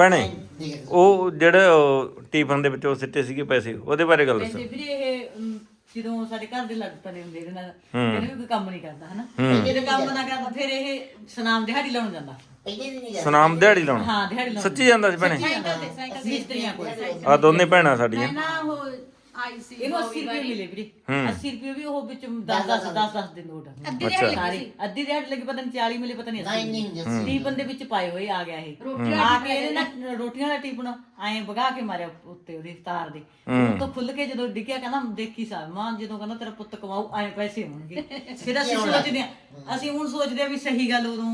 ਭੈਣੇ ਉਹ ਜਿਹੜੇ ਟੀਫਨ ਦੇ ਵਿੱਚ ਉਹ ਸਿੱਟੇ ਸੀਗੇ ਪੈਸੇ ਉਹਦੇ ਬਾਰੇ ਗੱਲ ਦੱਸੋ। ਤੇ ਵੀਰੇ ਇਹ ਅਮ, ਜਦੋਂ ਸਾਡੇ ਘਰ ਦੇ ਲੱਗ ਪਏ ਹੁੰਦੇ ਇਹਦੇ ਨਾਲ ਕਹਿੰਦੇ ਵੀ ਕੋਈ ਕੰਮ ਨਹੀਂ ਕਰਦਾ ਹਨਾ? ਜਦੋਂ ਕੰਮ ਨਾ ਕਰਦਾ ਫਿਰ ਇਹ ਸਨਾਮ ਦਿਹਾੜੀ ਲਾਉਣ ਜਾਂਦਾ। ਪਹਿਲੇ ਦਿਨ ਹੀ ਗਿਆ ਸੁਨਾਮ ਦਿਹਾੜੀ ਲਾਉਣਾ? ਹਾਂ ਦਿਹਾੜੀ ਲਾਉਣ ਸੱਚੀ ਜਾਂਦਾ ਸੀ ਭੈਣੇ? ਮਿਸਤਰੀਆਂ ਕੋਲ। ਆ ਦੋਨੇ ਭੈਣਾਂ ਸਾਡੀਆਂ। ਨਾ ਉਹ ਆਈ ਸੀ ਇਹਨੂੰ 80 ਰੁਪਏ ਮਿਲੇ ਵੀਰੇ। 80 ਰੁਪਏ ਵੀ ਉਹ ਵਿੱਚ 10 10 10 10 ਦੇ ਨੋਟ ਅੱਧੀ ਦਿਹਾੜੀ ਸਾਰੇ ਅੱਧੀ ਦਿਹਾੜੀ ਲੱਗੀ ਪਤਾ ਨਹੀਂ 40 ਮਿਲੇ ਪਤਾ ਨਹੀਂ ਨਹੀਂ, ਨਹੀਂ ਹੁੰਦੇ 80 ਟੀਪਨ ਦੇ ਵਿੱਚ ਪਾਏ ਹੋਏ ਆ ਗਿਆ ਇਹ। ਆ ਕੇ ਇਹਨੇ ਨਾ ਰੋਟੀਆਂ ਦਾ ਐਂ ਵਗਾ ਕੇ ਮਾਰਿਆ ਉੱਤੇ ਉਹਦੀ ਤਾਰ ਦੇ। ਉਹ ਤੋਂ ਖੁੱਲ ਕੇ ਜਦੋਂ ਡਿੱਗਿਆ ਕਹਿੰਦਾ ਦੇਖੀ ਸਾ ਮਾਂ ਜਦੋਂ ਕਹਿੰਦਾ ਤੇਰਾ ਪੁੱਤ ਕਮਾਊ ਐਂ ਪੈਸੇ ਹੋਣਗੇ। ਫਿਰ ਅਸੀਂ ਸੋਚਦੇ ਆ ਅਸੀਂ ਹੁਣ ਸੋਚਦੇ ਆ ਵੀ ਸਹੀ ਗੱਲ ਉਦੋਂ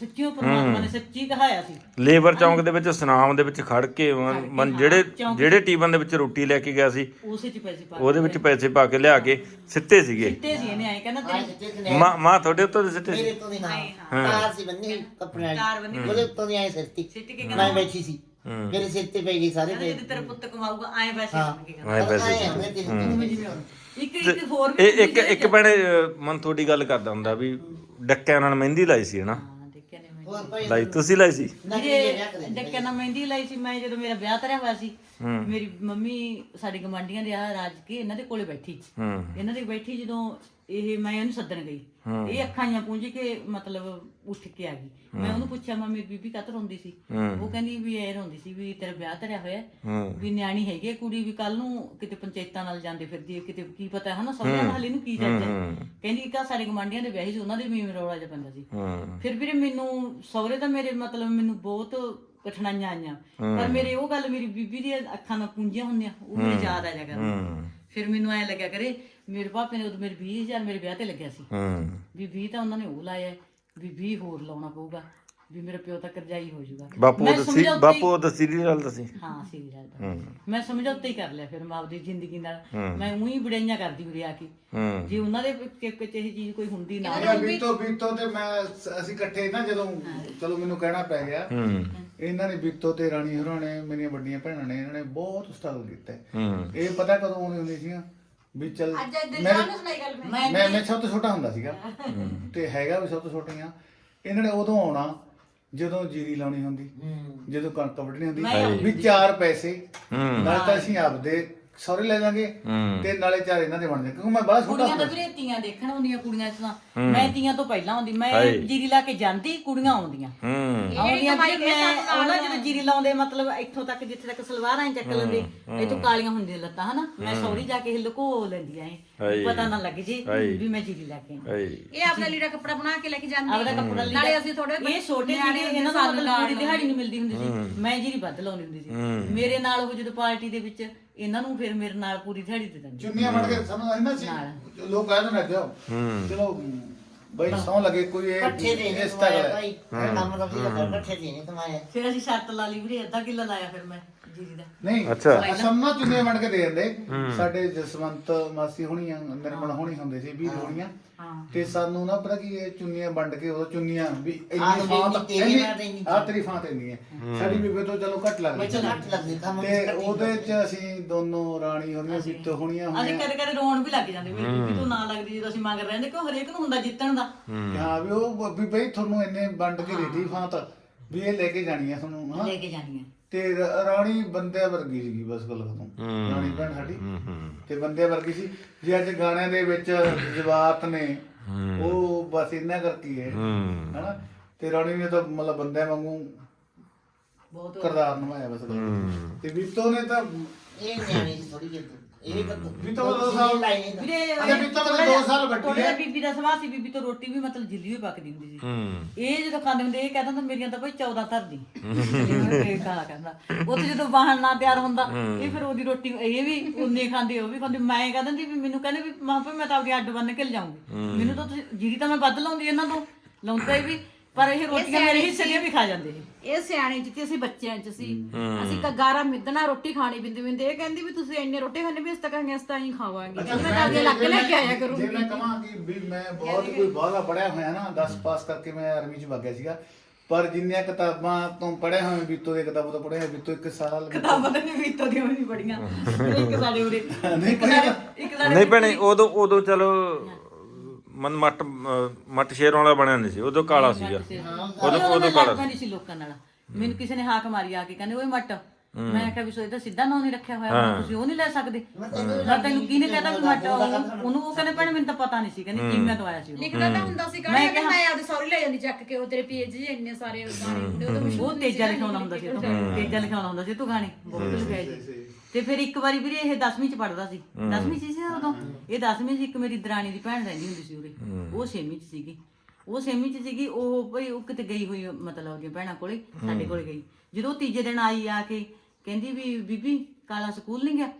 ਸੱਚੀਓ ਪਰਮਾਤਮਾ ਨੇ ਸੱਚੀ ਕਹਾਇਆ ਸੀ। ਲੇਬਰ ਚੌਂਕ ਦੇ ਵਿੱਚ ਸੁਨਾਮ ਦੇ ਵਿੱਚ ਖੜ ਕੇ ਮਨ- ਮਨ ਜਿਹੜੇ ਜਿਹੜੇ ਟੀਫਨ ਦੇ ਵਿੱਚ ਰੋਟੀ ਲੈ ਕੇ ਗਿਆ ਸੀ ਉਸੇ ਚ ਪੈਸੇ ਪਾ ਉਹਦੇ ਵਿੱਚ ਪੈਸੇ ਪਾ ਕੇ ਲਿਆ ਕੇ ਸਿੱਟੇ ਸੀਗੇ। ਦਿੱਤੇ ਸੀ ਇਹਨੇ ਐਂ ਕਹਿੰਦਾ ਤੇਰੀ ਮਾਂ ਮਾਂ ਤੁਹਾਡੇ ਉੱਤੇ ਦੇ ਸਿੱਟੇ ਮੇਰੇ ਸੀ ਤੋਂ ਨਹੀਂ ਹਾਂ। ਤਾਰ ਸੀ ਬੰਨੀ ਕੱਪੜੇ ਤਾਰ ਵਾਲੀ ਬੰਨ੍ਹੀ ਉਹਦੇ ਉੱਤੋਂ ਦੀ ਆਏ ਸਿਰਤੀ ਸਿੱਟ ਕੇ ਮੈਂ ਬੈਠੀ ਸੀ। ਮੇਰੇ ਸਿਰ ਤੇ ਪੈ ਗਈ ਸਾਰੇ ਤੇ ਜਦੋਂ ਤੇਰਾ ਪੁੱਤ ਕਮਾਊਗਾ ਐਂ ਪੈਸੇ ਹੋਣਗੇ ਕਹਿੰਦਾ। ਐਂ ਪੈਸੇ ਆਏ ਤੇ ਜਿਵੇਂ ਜਿਵੇਂ ਹੁਣ। ਇੱਕ ਇੱਕ ਹੋਰ ਵੀ ਇਹ ਇੱਕ ਇੱਕ ਭੈਣੇ ਅਹ, ਮਨ ਤੁਹਾਡੀ ਗੱਲ ਕਰਦਾ ਹੁੰਦਾ ਵੀ ਡੱਕਿਆਂ ਨਾਲ ਮਹਿੰਦੀ ਲਾਈ ਸੀ ਹਨਾ? ਹਾਂ ਦੇਖਿਆ ਨੇ ਮੈਂ ਹੋਰ ਕੋਈ ਲਾਈ ਤੁਸੀਂ ਲਾਈ ਸੀ? ਨਕਲੀ ਵੀਰੇ ਵਿਆਹ ਕਰੇ ਡੱਕਿਆ ਨਾ ਮਹਿੰਦੀ ਲਾਈ ਸੀ ਮੈਂ ਜਦੋਂ ਮੇਰਾ ਵਿਆਹ ਧਰਿਆ ਹੋਇਆ ਸੀ ਮੇਰੀ ਮੰਮੀ ਸਾਡੀ ਗਵਾਂਢੀਆਂ ਦੇ ਆ ਰਾਜ ਕੇ ਇਹਨਾਂ ਦੇ ਕੋਲੇ ਬੈਠੀ ਹੂੰ। ਇਹਨਾਂ ਦੇ ਬੈਠੀ ਜਦੋਂ ਇਹ ਮੈਂ ਉਹਨੂੰ ਸੱਦਣ ਗਈ। ਇਹ ਅੱਖਾਂ ਜਾਂ ਪੂੰਝ ਕੇ ਮਤਲਬ ਉੱਠ ਕੇ ਆ ਗਈ। ਮੈਂ ਉਹਨੂੰ ਪੁੱਛਿਆ ਮੰਮੀ ਬੀਬੀ ਕਾਤ ਰੋਂਦੀ ਸੀ? ਉਹ ਕਹਿੰਦੀ ਵੀ ਐ ਰੋਂਦੀ ਸੀ ਵੀ ਤੇਰਾ ਵਿਆਹ ਧਰਿਆ ਹੋਇਆ ਹੈ। ਵੀ ਨਿਆਣੀ ਹੈਗੀ ਹੈ ਕੁੜੀ ਵੀ ਕੱਲ ਨੂੰ ਕਿਤੇ ਪੰਚਾਇਤਾਂ ਨਾਲ ਜਾਂਦੇ ਫਿਰਦੀ ਹੈ ਕਿਤੇ ਕੀ ਪਤਾ ਹਨਾ ਸਭ ਹਾਲੇ ਨੂੰ ਕੀ ਚੱਲਦਾ ਕਹਿੰਦੀ ਕਿ ਸਾਡੇ ਗਵਾਂਢੀਆਂ ਦੇ ਵਿਆਹ ਸੀ ਉਹਨਾਂ ਦੇ ਵੀ ਰੌਲਾ ਜਿਹਾ ਪੈਂਦਾ ਸੀ। ਹੂੰ। ਫਿਰ ਵੀਰੇ ਮੈਨੂੰ ਸਹੁਰੇ ਤਾਂ ਮੇਰੇ ਮਤਲਬ ਮੈਨੂੰ ਬਹੁਤ ਕਠਿਨਾਈਆਂ ਆਈਆਂ। ਪਰ ਮੇਰੇ ਉਹ ਗੱਲ ਮੇਰੀ ਬੀਬੀ ਦੀਆਂ ਅੱਖਾਂ ਨਾਲ ਪੂੰਝੀਆਂ ਹੁੰਦੀਆਂ ਉਹ ਮੈਨੂੰ ਯਾਦ ਆ ਜਾ ਫਿਰ ਮੈਨੂੰ ਐ ਲੱਗਿਆ ਕਰੇ ਮੇਰੇ ਪਾਪੇ ਨੇ ਉਦੋਂ ਮੇਰੇ 20000 ਮੇਰੇ ਵਿਆਹ ਤੇ ਲੱਗਿਆ ਸੀ। ਹੂੰ। ਵੀ 20 ਤਾਂ ਉਹਨਾਂ ਨੇ ਉਹ ਲਾਇਆ ਵੀ 20 ਹੋਰ ਲਾਉਣਾ ਪਊਗਾ ਵੀ ਮੇਰਾ ਪਿਓ ਤਾਂ ਕਰਜ਼ਾਈ ਹੋ ਜਾਊਗਾ। ਬਾਪੂ ਉਹ ਦੱਸੀ ਬਾਪੂ ਉਹ ਦੱਸੀ ਦੀ ਗੱਲ ਦੱਸੀ। ਹਾਂ ਸੀ ਦਾ ਮੈਂ ਸਮਝੌਤਾ ਹੀ ਕਰ ਲਿਆ ਫਿਰ ਮੈਂ ਆਪਦੀ ਜ਼ਿੰਦਗੀ ਨਾਲ। ਮੈਂ ਉਹੀ ਬੜਾਈਆਂ ਕਰਦੀ ਆ ਕੇ। ਜੇ ਉਹਨਾਂ ਦੇ ਕਿੱਕ ਚ ਇਹ ਚੀਜ਼ ਕੋਈ ਹੁੰਦੀ ਨਾ ਬੀਤੋ ਬੀਤੋ ਤੇ ਮੈਂ ਅਸੀਂ ਇਕੱਠੇ ਨਾ ਜਦੋਂ ਚਲੋ ਮੈਨੂੰ ਕਹਿਣਾ ਪੈ ਗਿਆ ਹੂੰ। ਇਹਨਾਂ ਨੇ ਬੀਤੋ ਤੇ ਰਾਣੀ ਹਰਾਂ ਨੇ ਮੇਰੀਆਂ ਵੱਡੀਆਂ ਭੈਣਾਂ ਨੇ ਇਹਨਾਂ ਨੇ ਬਹੁਤ ਸਟਰਗਲ ਕੀਤਾ। ਇਹ ਪਤਾ ਕਦੋਂ ਆਉਂਦੀ ਹੁੰਦੀ ਸੀਗੀਆਂ? ਵੀ ਚੱਲ ਅੱਜ ਅੱਜ ਮੈਂ ਦਿਨ ਨੂੰ ਸੁਣਾਈ ਗੱਲ ਮੈਂ ਮੈਂ ਮੈਂ ਸਭ ਤੋਂ ਛੋਟਾ ਹੁੰਦਾ ਸੀਗਾ। ਤੇ ਹੈਗਾ ਵੀ ਸਭ ਤੋਂ ਛੋਟੀਆਂ ਇਹਨਾਂ ਨੇ ਉਦੋਂ ਆਉਣਾ ਜਦੋਂ ਜੀਰੀ ਲਾਉਣੀ ਹੁੰਦੀ ਜਦੋਂ ਕਣਕ ਵੱਢਣੀ ਹੁੰਦੀ ਵੀ ਚਾਰ ਪੈਸੇ ਨਾਲ ਤਾਂ ਅਸੀਂ ਆਪਦੇ ਸਹੁਰੇ ਲੈ ਜਾਾਂਗੇ ਤੇ ਨਾਲੇ ਚਾਰ ਇਹਨਾਂ ਦੇ ਬਣ ਜਾਣਗੇ ਕਿਉਂਕਿ ਮੈਂ ਬੜਾ ਛੋਟਾ ਕੁੜੀਆਂ ਤਾਂ ਵੀਰੇ ਤੀਆਂ ਦੇਖਣ ਆਉਂਦੀਆਂ ਕੁੜੀਆਂ ਇਸ ਤਰ੍ਹਾਂ। ਮੈਂ ਤੀਆਂ ਤੋਂ ਪਹਿਲਾਂ ਆਉਂਦੀ ਮੈਂ ਜੀਰੀ ਲਾ ਕੇ ਜਾਂਦੀ ਕੁੜੀਆਂ ਆਉਂਦੀਆਂ। ਹੂੰ। ਆਉਂਦੀਆਂ ਵੀ ਮੈਂ ਉਹਨਾਂ ਜਦੋਂ ਜੀਰੀ ਲਾਉਂਦੇ ਮਤਲਬ ਇੱਥੋਂ ਤੱਕ ਜਿੱਥੇ ਤੱਕ ਸਲਵਾਰਾਂ ਹੀ ਚੱਕ ਲੈਂਦੇ ਇੱਥੋਂ ਕਾਲੀਆਂ ਹੁੰਦੀਆਂ ਲੱਤਾਂ ਹਨਾ? ਮੈਂ ਸੌਰੀ ਜਾ ਕੇ ਇਹ ਲੁਕੋ ਲੈਂਦੀਆਂ ਐ ਪਤਾ ਨਾ ਲੱਗ ਜੇ ਵੀ ਮੈਂ ਜੀਰੀ ਲੈ ਕੇ ਆਈ। ਇਹ ਆਪਣਾ ਲੀੜਾ ਕੱਪੜਾ ਬਣਾ ਕੇ ਲੈ ਕੇ ਜਾਂਦੀ ਆਪਦਾ ਕੱਪੜਾ ਲੀੜਾ ਨਾਲੇ ਅਸੀਂ ਥੋੜੇ ਇਹ ਛੋਟੇ ਜਿਹੜੇ ਇਹਨਾਂ ਦਾ ਮਤਲਬ ਪੂਰੀ ਦਿਹਾੜੀ ਨਹੀਂ ਮਿਲਦੀ ਹੁੰਦੀ ਸੀ। ਮੈਂ ਜੀਰੀ ਵੱਧ ਲਾਉਂਦੀ ਹੁੰਦੀ ਸੀ। ਮੇਰੇ ਨਾਲ ਉਹ ਜਦੋਂ ਪਾਰਟੀ ਦੇ ਵਿੱਚ ਇਹਨਾਂ ਨੂੰ ਫਿਰ ਮੇਰੇ ਨਾਲ ਪੂਰੀ ਦਿਹਾੜੀ ਦੇ ਦਿੰਦੇ। ਚੁੰਨੀਆਂ ਵੜ ਕੇ ਸਮਝ ਆਈ ਨਾ ਸੀ ਲੋਕ ਕਹਿੰਦੇ ਨੇ ਜਾਓ। ਚਲੋ ਬਈ ਸੌ ਲੱਗੇ ਕੋਈ ਇਹ ਇਕੱਠੇ ਦੇ ਇਸ ਨਹੀਂ ਤਰ੍ਹਾਂ ਕਮਾਇਆ ਹੈ ਭਾਈ। ਕੰਮ ਤਾਂ ਵੀ ਇਕੱਠੇ ਦੇ ਨਹੀਂ ਕਮਾਇਆ ਫਿਰ ਅਸੀਂ ਸ਼ਰਤ ਲਾ ਲਈ ਵੀਰੇ ਅੱਧਾ ਕਿੱਲਾ ਲਾਇਆ ਫਿਰ ਮੈਂ ਜੀਰੀ ਦਾ। ਨਹੀਂ ਅੱਛਾ। ਅਸਮਾ ਚੁੰਨੀਆਂ ਵੜ ਕੇ ਦੇ ਦਿੰਦੇ। ਸਾਡੇ ਜਸਵੰਤ ਮਾਸੀ ਹੋਣੀਆਂ ਨਿਰਮਲ ਹੋਣੀ ਹੁੰਦੇ ਸੀ ਵੀਰ ਹੋਣੀਆਂ। ਤੇ ਸਾਨੂੰ ਨਾ ਪਤਾ ਕੀ ਇਹ ਚੁੰਨੀਆਂ ਵੰਡ ਕੇ ਉਹ ਚੁੰਨੀਆਂ ਵੀ ਆਹ ਇੰਨੀ ਫਾਂ ਤਾਂ ਤੇਰੀ ਫਾਂ ਤੇ ਇੰਨੀ। ਆ ਤੇਰੀ ਫਾਂ ਤੇ ਇੰਨੀ ਹੈ। ਸਾਡੀ ਬੀਬੇ ਤੋਂ ਚਲੋ ਘੱਟ ਲੱਗਦੀ ਬੱਚਾ ਘੱਟ ਲੱਗਦੀ ਕੰਮ ਤੇ ਉਹਦੇ ਚ ਅਸੀਂ ਦੋਨੋਂ ਰਾਣੀ ਹੋਣੀਆਂ ਬਿੱਤ ਹੋਣੀਆਂ ਅਸੀਂ ਹੋਣੀਆਂ ਕਦੇ ਕਦੇ ਰੋਣ ਵੀ ਲੱਗ ਜਾਂਦੇ ਮੇਰੇ ਬੀਬੀ ਤੋਂ ਨਾ ਲੱਗਦੀ ਜਦੋਂ ਅਸੀਂ ਮੰਗ ਰਹਿੰਦੇ ਕਿਉਂ ਹਰੇਕ ਨੂੰ ਹੁੰਦਾ ਜਿੱਤਣ ਦਾ? ਹਾਂ। ਵੀ ਉਹ ਵੀ ਬਈ ਤੁਹਾਨੂੰ ਇੰਨੇ ਵੰਡ ਕੇ ਦੇਦੀ ਫਾਂ ਤਾਂ ਵੀ ਇਹ ਲੈ ਕੇ ਜਾਣੀ ਆ ਤੁਹਾਨੂੰ ਹਾਂ। ਲੈ ਕੇ ਜਾਣੀ ਹੈ। ਤੇ ਰ- ਰਾਣੀ ਬੰਦਿਆਂ ਵਰਗੀ ਸੀਗੀ ਬਸ ਗੱਲ ਖਤਮ। ਰਾਣੀ ਭੈਣ ਸਾਡੀ। ਤੇ ਬੰਦਿਆਂ ਵਰਗੀ ਸੀ। ਜੇ ਅੱਜ ਗਾਣਿਆਂ ਦੇ ਵਿੱਚ ਜਜ਼ਬਾਤ ਨੇ ਉਹ ਬਸ ਇੰਨਾ ਕਰਕੇ ਹੀ। ਹਨਾ? ਤੇ ਰਾਣੀ ਨੇ ਤਾਂ ਮਤਲਬ ਬੰਦਿਆਂ ਵਾਂਗੂ ਬਹੁਤ ਕਿਰਦਾਰ ਨਿਭਾਇਆ ਬਸ ਤੇ ਬੀਤੋ ਨੇ ਤਾਂ ਇਹ ਨਿਆਣੀ ਥੋੜੀ ਜਿਹੀ ਇਹ ਤਾਂ ਬੀਤੋ ਦਾ ਦੋ ਸਾਲ ਲਾਈ ਵੀਰੇ ਅੱਛਾ ਬੀਤੋ ਤਾਂ ਦੋ ਸਾਲ ਵੱਡੀ ਥੋੜਾ ਹੈ। ਬੀਬੀ ਦਾ ਸੁਭਾਅ ਸੀ ਬੀਬੀ ਤੋਂ ਰੋਟੀ ਵੀ ਮਤਲਬ ਜਿੱਲੀ ਹੋਈ ਪੱਕਦੀ ਹੁੰਦੀ ਸੀ। ਹੂੰ। ਇਹ ਜਦੋਂ ਖਾਂਦੇ ਹੁੰਦੇ ਇਹ ਕਹਿੰਦਾ ਮੇਰੀਆਂ ਤਾਂ ਭਾਈ 14 ਧਰਦੀ। ਇਹ ਕਹਾ ਕਹਿੰਦਾ। ਉਹ ਤੇ ਜਦੋਂ ਵਾਹਣ ਨਾ ਤਿਆਰ ਹੁੰਦਾ ਇਹ ਫਿਰ ਉਹਦੀ ਰੋਟੀ ਇਹ ਵੀ ਉਨੇ ਖਾਂਦੇ ਉਹ ਵੀ ਖਾਂਦੇ। ਮੈਂ ਕਹਿੰਦਾ ਵੀ ਮੈਨੂੰ ਕਹਿੰਦੇ ਵੀ ਮਾਂ ਮੈਂ ਤਾਂ ਆਪਦੀ ਅੱਡ ਬੰਨ ਕੇ ਲਿਜਾਉਂਗੀ ਮੈਨੂੰ ਤਾਂ ਤੁਸੀਂ ਜੀਰੀ ਤਾਂ ਮੈਂ ਵੱਧ ਲਾਉਂਦੀ ਇਹਨਾਂ ਤੋਂ। ਲਾਉਂਦਾ ਵੀ ਪਰ ਇਹ ਰੋਟੀਆਂ ਮੇਰੇ ਹਿੱਸੇ ਦੀਆਂ ਵੀ ਖਾ ਜਾਂਦੇ ਇਹ। ਇਹ ਸਿਆਣੇ ਚ ਤੇ ਅਸੀਂ ਬੱਚਿਆਂ ਚ ਸੀ। ਅਸੀਂ ਕਗਾਰਾ ਮਿੱਧਣਾ ਰੋਟੀ ਖਾਣੀ ਬਿੰਦੇ ਬਿੰਦੇ। ਇਹ ਕਹਿੰਦੀ ਵੀ ਤੁਸੀਂ ਇੰਨੇ ਰੋਟੀ ਖਾਣੇ ਵੀ ਇਸ ਤੱਕ ਅਸੀਂ ਇਸ ਤਾਂ ਹੀ ਖਾਵਾਂਗੇ। ਤਾਂ ਅੱਗੇ ਲੱਗ ਲੈ ਕੇ ਆਇਆ ਕਰੂੰ ਜੇ ਮੈਂ ਕਹਾਂ ਕਿ ਵੀ ਮੈਂ ਬਹੁਤ ਕੋਈ ਬਾਹਲਾ ਪੜਿਆ ਹੋਇਆ ਨਾ 10 ਪਾਸ ਕਰਕੇ ਮੈਂ ਆਰਮੀ ਚ ਵਗ ਗਿਆ ਸੀਗਾ। ਪਰ ਜਿੰਨੀਆਂ ਕਿਤਾਬਾਂ ਤੋਂ ਪੜਿਆ ਹੋਇਆ ਬੀਤੋ ਦੇ ਕਿਤਾਬਾਂ ਤੋਂ ਪੜਿਆ ਹੋਇਆ ਬੀਤੋ ਇੱਕ ਸਾਲ ਕਿਤਾਬਾਂ ਤਾਂ ਨਹੀਂ ਵੀਤੋਂ ਦੀਆਂ ਵੀ ਨਹੀਂ ਪੜੀਆਂ ਇੱਕ ਸਾਡੇ ਉਰੇ। ਨਹੀਂ ਇੱਕ ਸਾਡੇ ਨਹੀਂ ਭੈਣੇ ਉਦੋਂ ਉਦੋਂ ਚਲੋ ਮਨ ਮੱਟ ਮੱਟ ਸ਼ੇਰ ਵਾਲਾ ਬਣਿਆ ਨਹੀਂ ਸੀ ਉਦੋਂ ਕਾਲਾ ਸੀਗਾ। ਉਦੋਂ ਉਦੋਂ ਕਾਲਾ ਨਹੀਂ ਸੀ ਲੋਕਾਂ ਨਾਲ। ਮੈਨੂੰ ਕਿਸੇ ਨੇ ਹਾਕ ਮਾਰੀ ਆ ਕੇ ਕਹਿੰਦੇ ਓਏ ਮੱਟ ਮੈਂ ਕਿਹਾ ਵੀ ਸੋ ਇਹਦਾ ਸਿੱਧਾ ਨਾਂ ਨਹੀਂ ਰੱਖਿਆ ਹੋਇਆ ਤੁਸੀਂ ਉਹ ਨਹੀਂ ਲੈ ਸਕਦੇ? ਮੈਂ ਤੈਨੂੰ ਕਿਹਨੇ ਕਹਿੰਦਾ ਵੀ ਮੱਟ ਉਹਨੂੰ ਉਹ ਕਹਿੰਦੇ ਭੈਣੇ ਮੈਨੂੰ ਤਾਂ ਪਤਾ ਨਹੀਂ ਸੀ ਕਹਿੰਦੀ ਕਿੰਨਾ ਤੋਂ ਆਇਆ ਸੀ ਉਹ। ਲਿਖਦਾ ਤਾਂ ਹੁੰਦਾ ਸੀ ਕਹਿੰਦਾ ਮੈਂ ਆਪਦੇ ਸੌਰੀ ਲੈ ਜਾਂਦੀ ਚੱਕ ਕੇ ਉਹ ਤੇਰੇ ਪੇਜ ਜੇ ਇੰਨੇ ਸਾਰੇ ਗਾਣੇ ਹੁੰਦੇ ਉਹ ਤਾਂ ਉਹ ਤੇਜਾ ਲਿਖਾਉਣਾ ਹੁੰਦਾ ਸੀ ਉਹ ਤੇਜਾ ਲਿਖਾਉਣਾ ਹੁੰਦਾ ਸੀ ਤੂੰ ਗਾਣੇ ਬਹੁਤ ਲਿਖਾਏ ਸੀ ਤੇ ਫਿਰ ਇੱਕ ਵਾਰੀ ਵੀਰੇ ਇਹ 10ਵੀਂ ਚ ਪੜਦਾ ਸੀ। 10ਵੀਂ ਚ ਸੀ ਉਦੋਂ? ਇਹ 10ਵੀਂ ਚ ਇੱਕ ਮੇਰੀ ਦਰਾਣੀ ਦੀ ਭੈਣ ਰਹਿੰਦੀ ਹੁੰਦੀ ਸੀ ਉਰੇ। ਉਹ 6ਵੀਂ ਚ ਸੀਗੀ। ਉਹ 6ਵੀਂ ਚ ਸੀਗੀ ਉਹ ਭਈ ਉਹ ਕਿਤੇ ਗਈ ਹੋਈ ਮਤਲਬ ਉਹਦੀਆਂ ਭੈਣਾਂ ਕੋਲੇ ਸਾਡੇ ਕੋਲੇ ਗਈ। ਜਦੋਂ ਤੀਜੇ ਦਿਨ ਆਈ ਆ ਕੇ ਕਹਿੰਦੀ ਵੀ ਬੀਬੀ ਕਾਲਾ ਸਕੂਲ ਨਹੀਂ ਗਿਆ?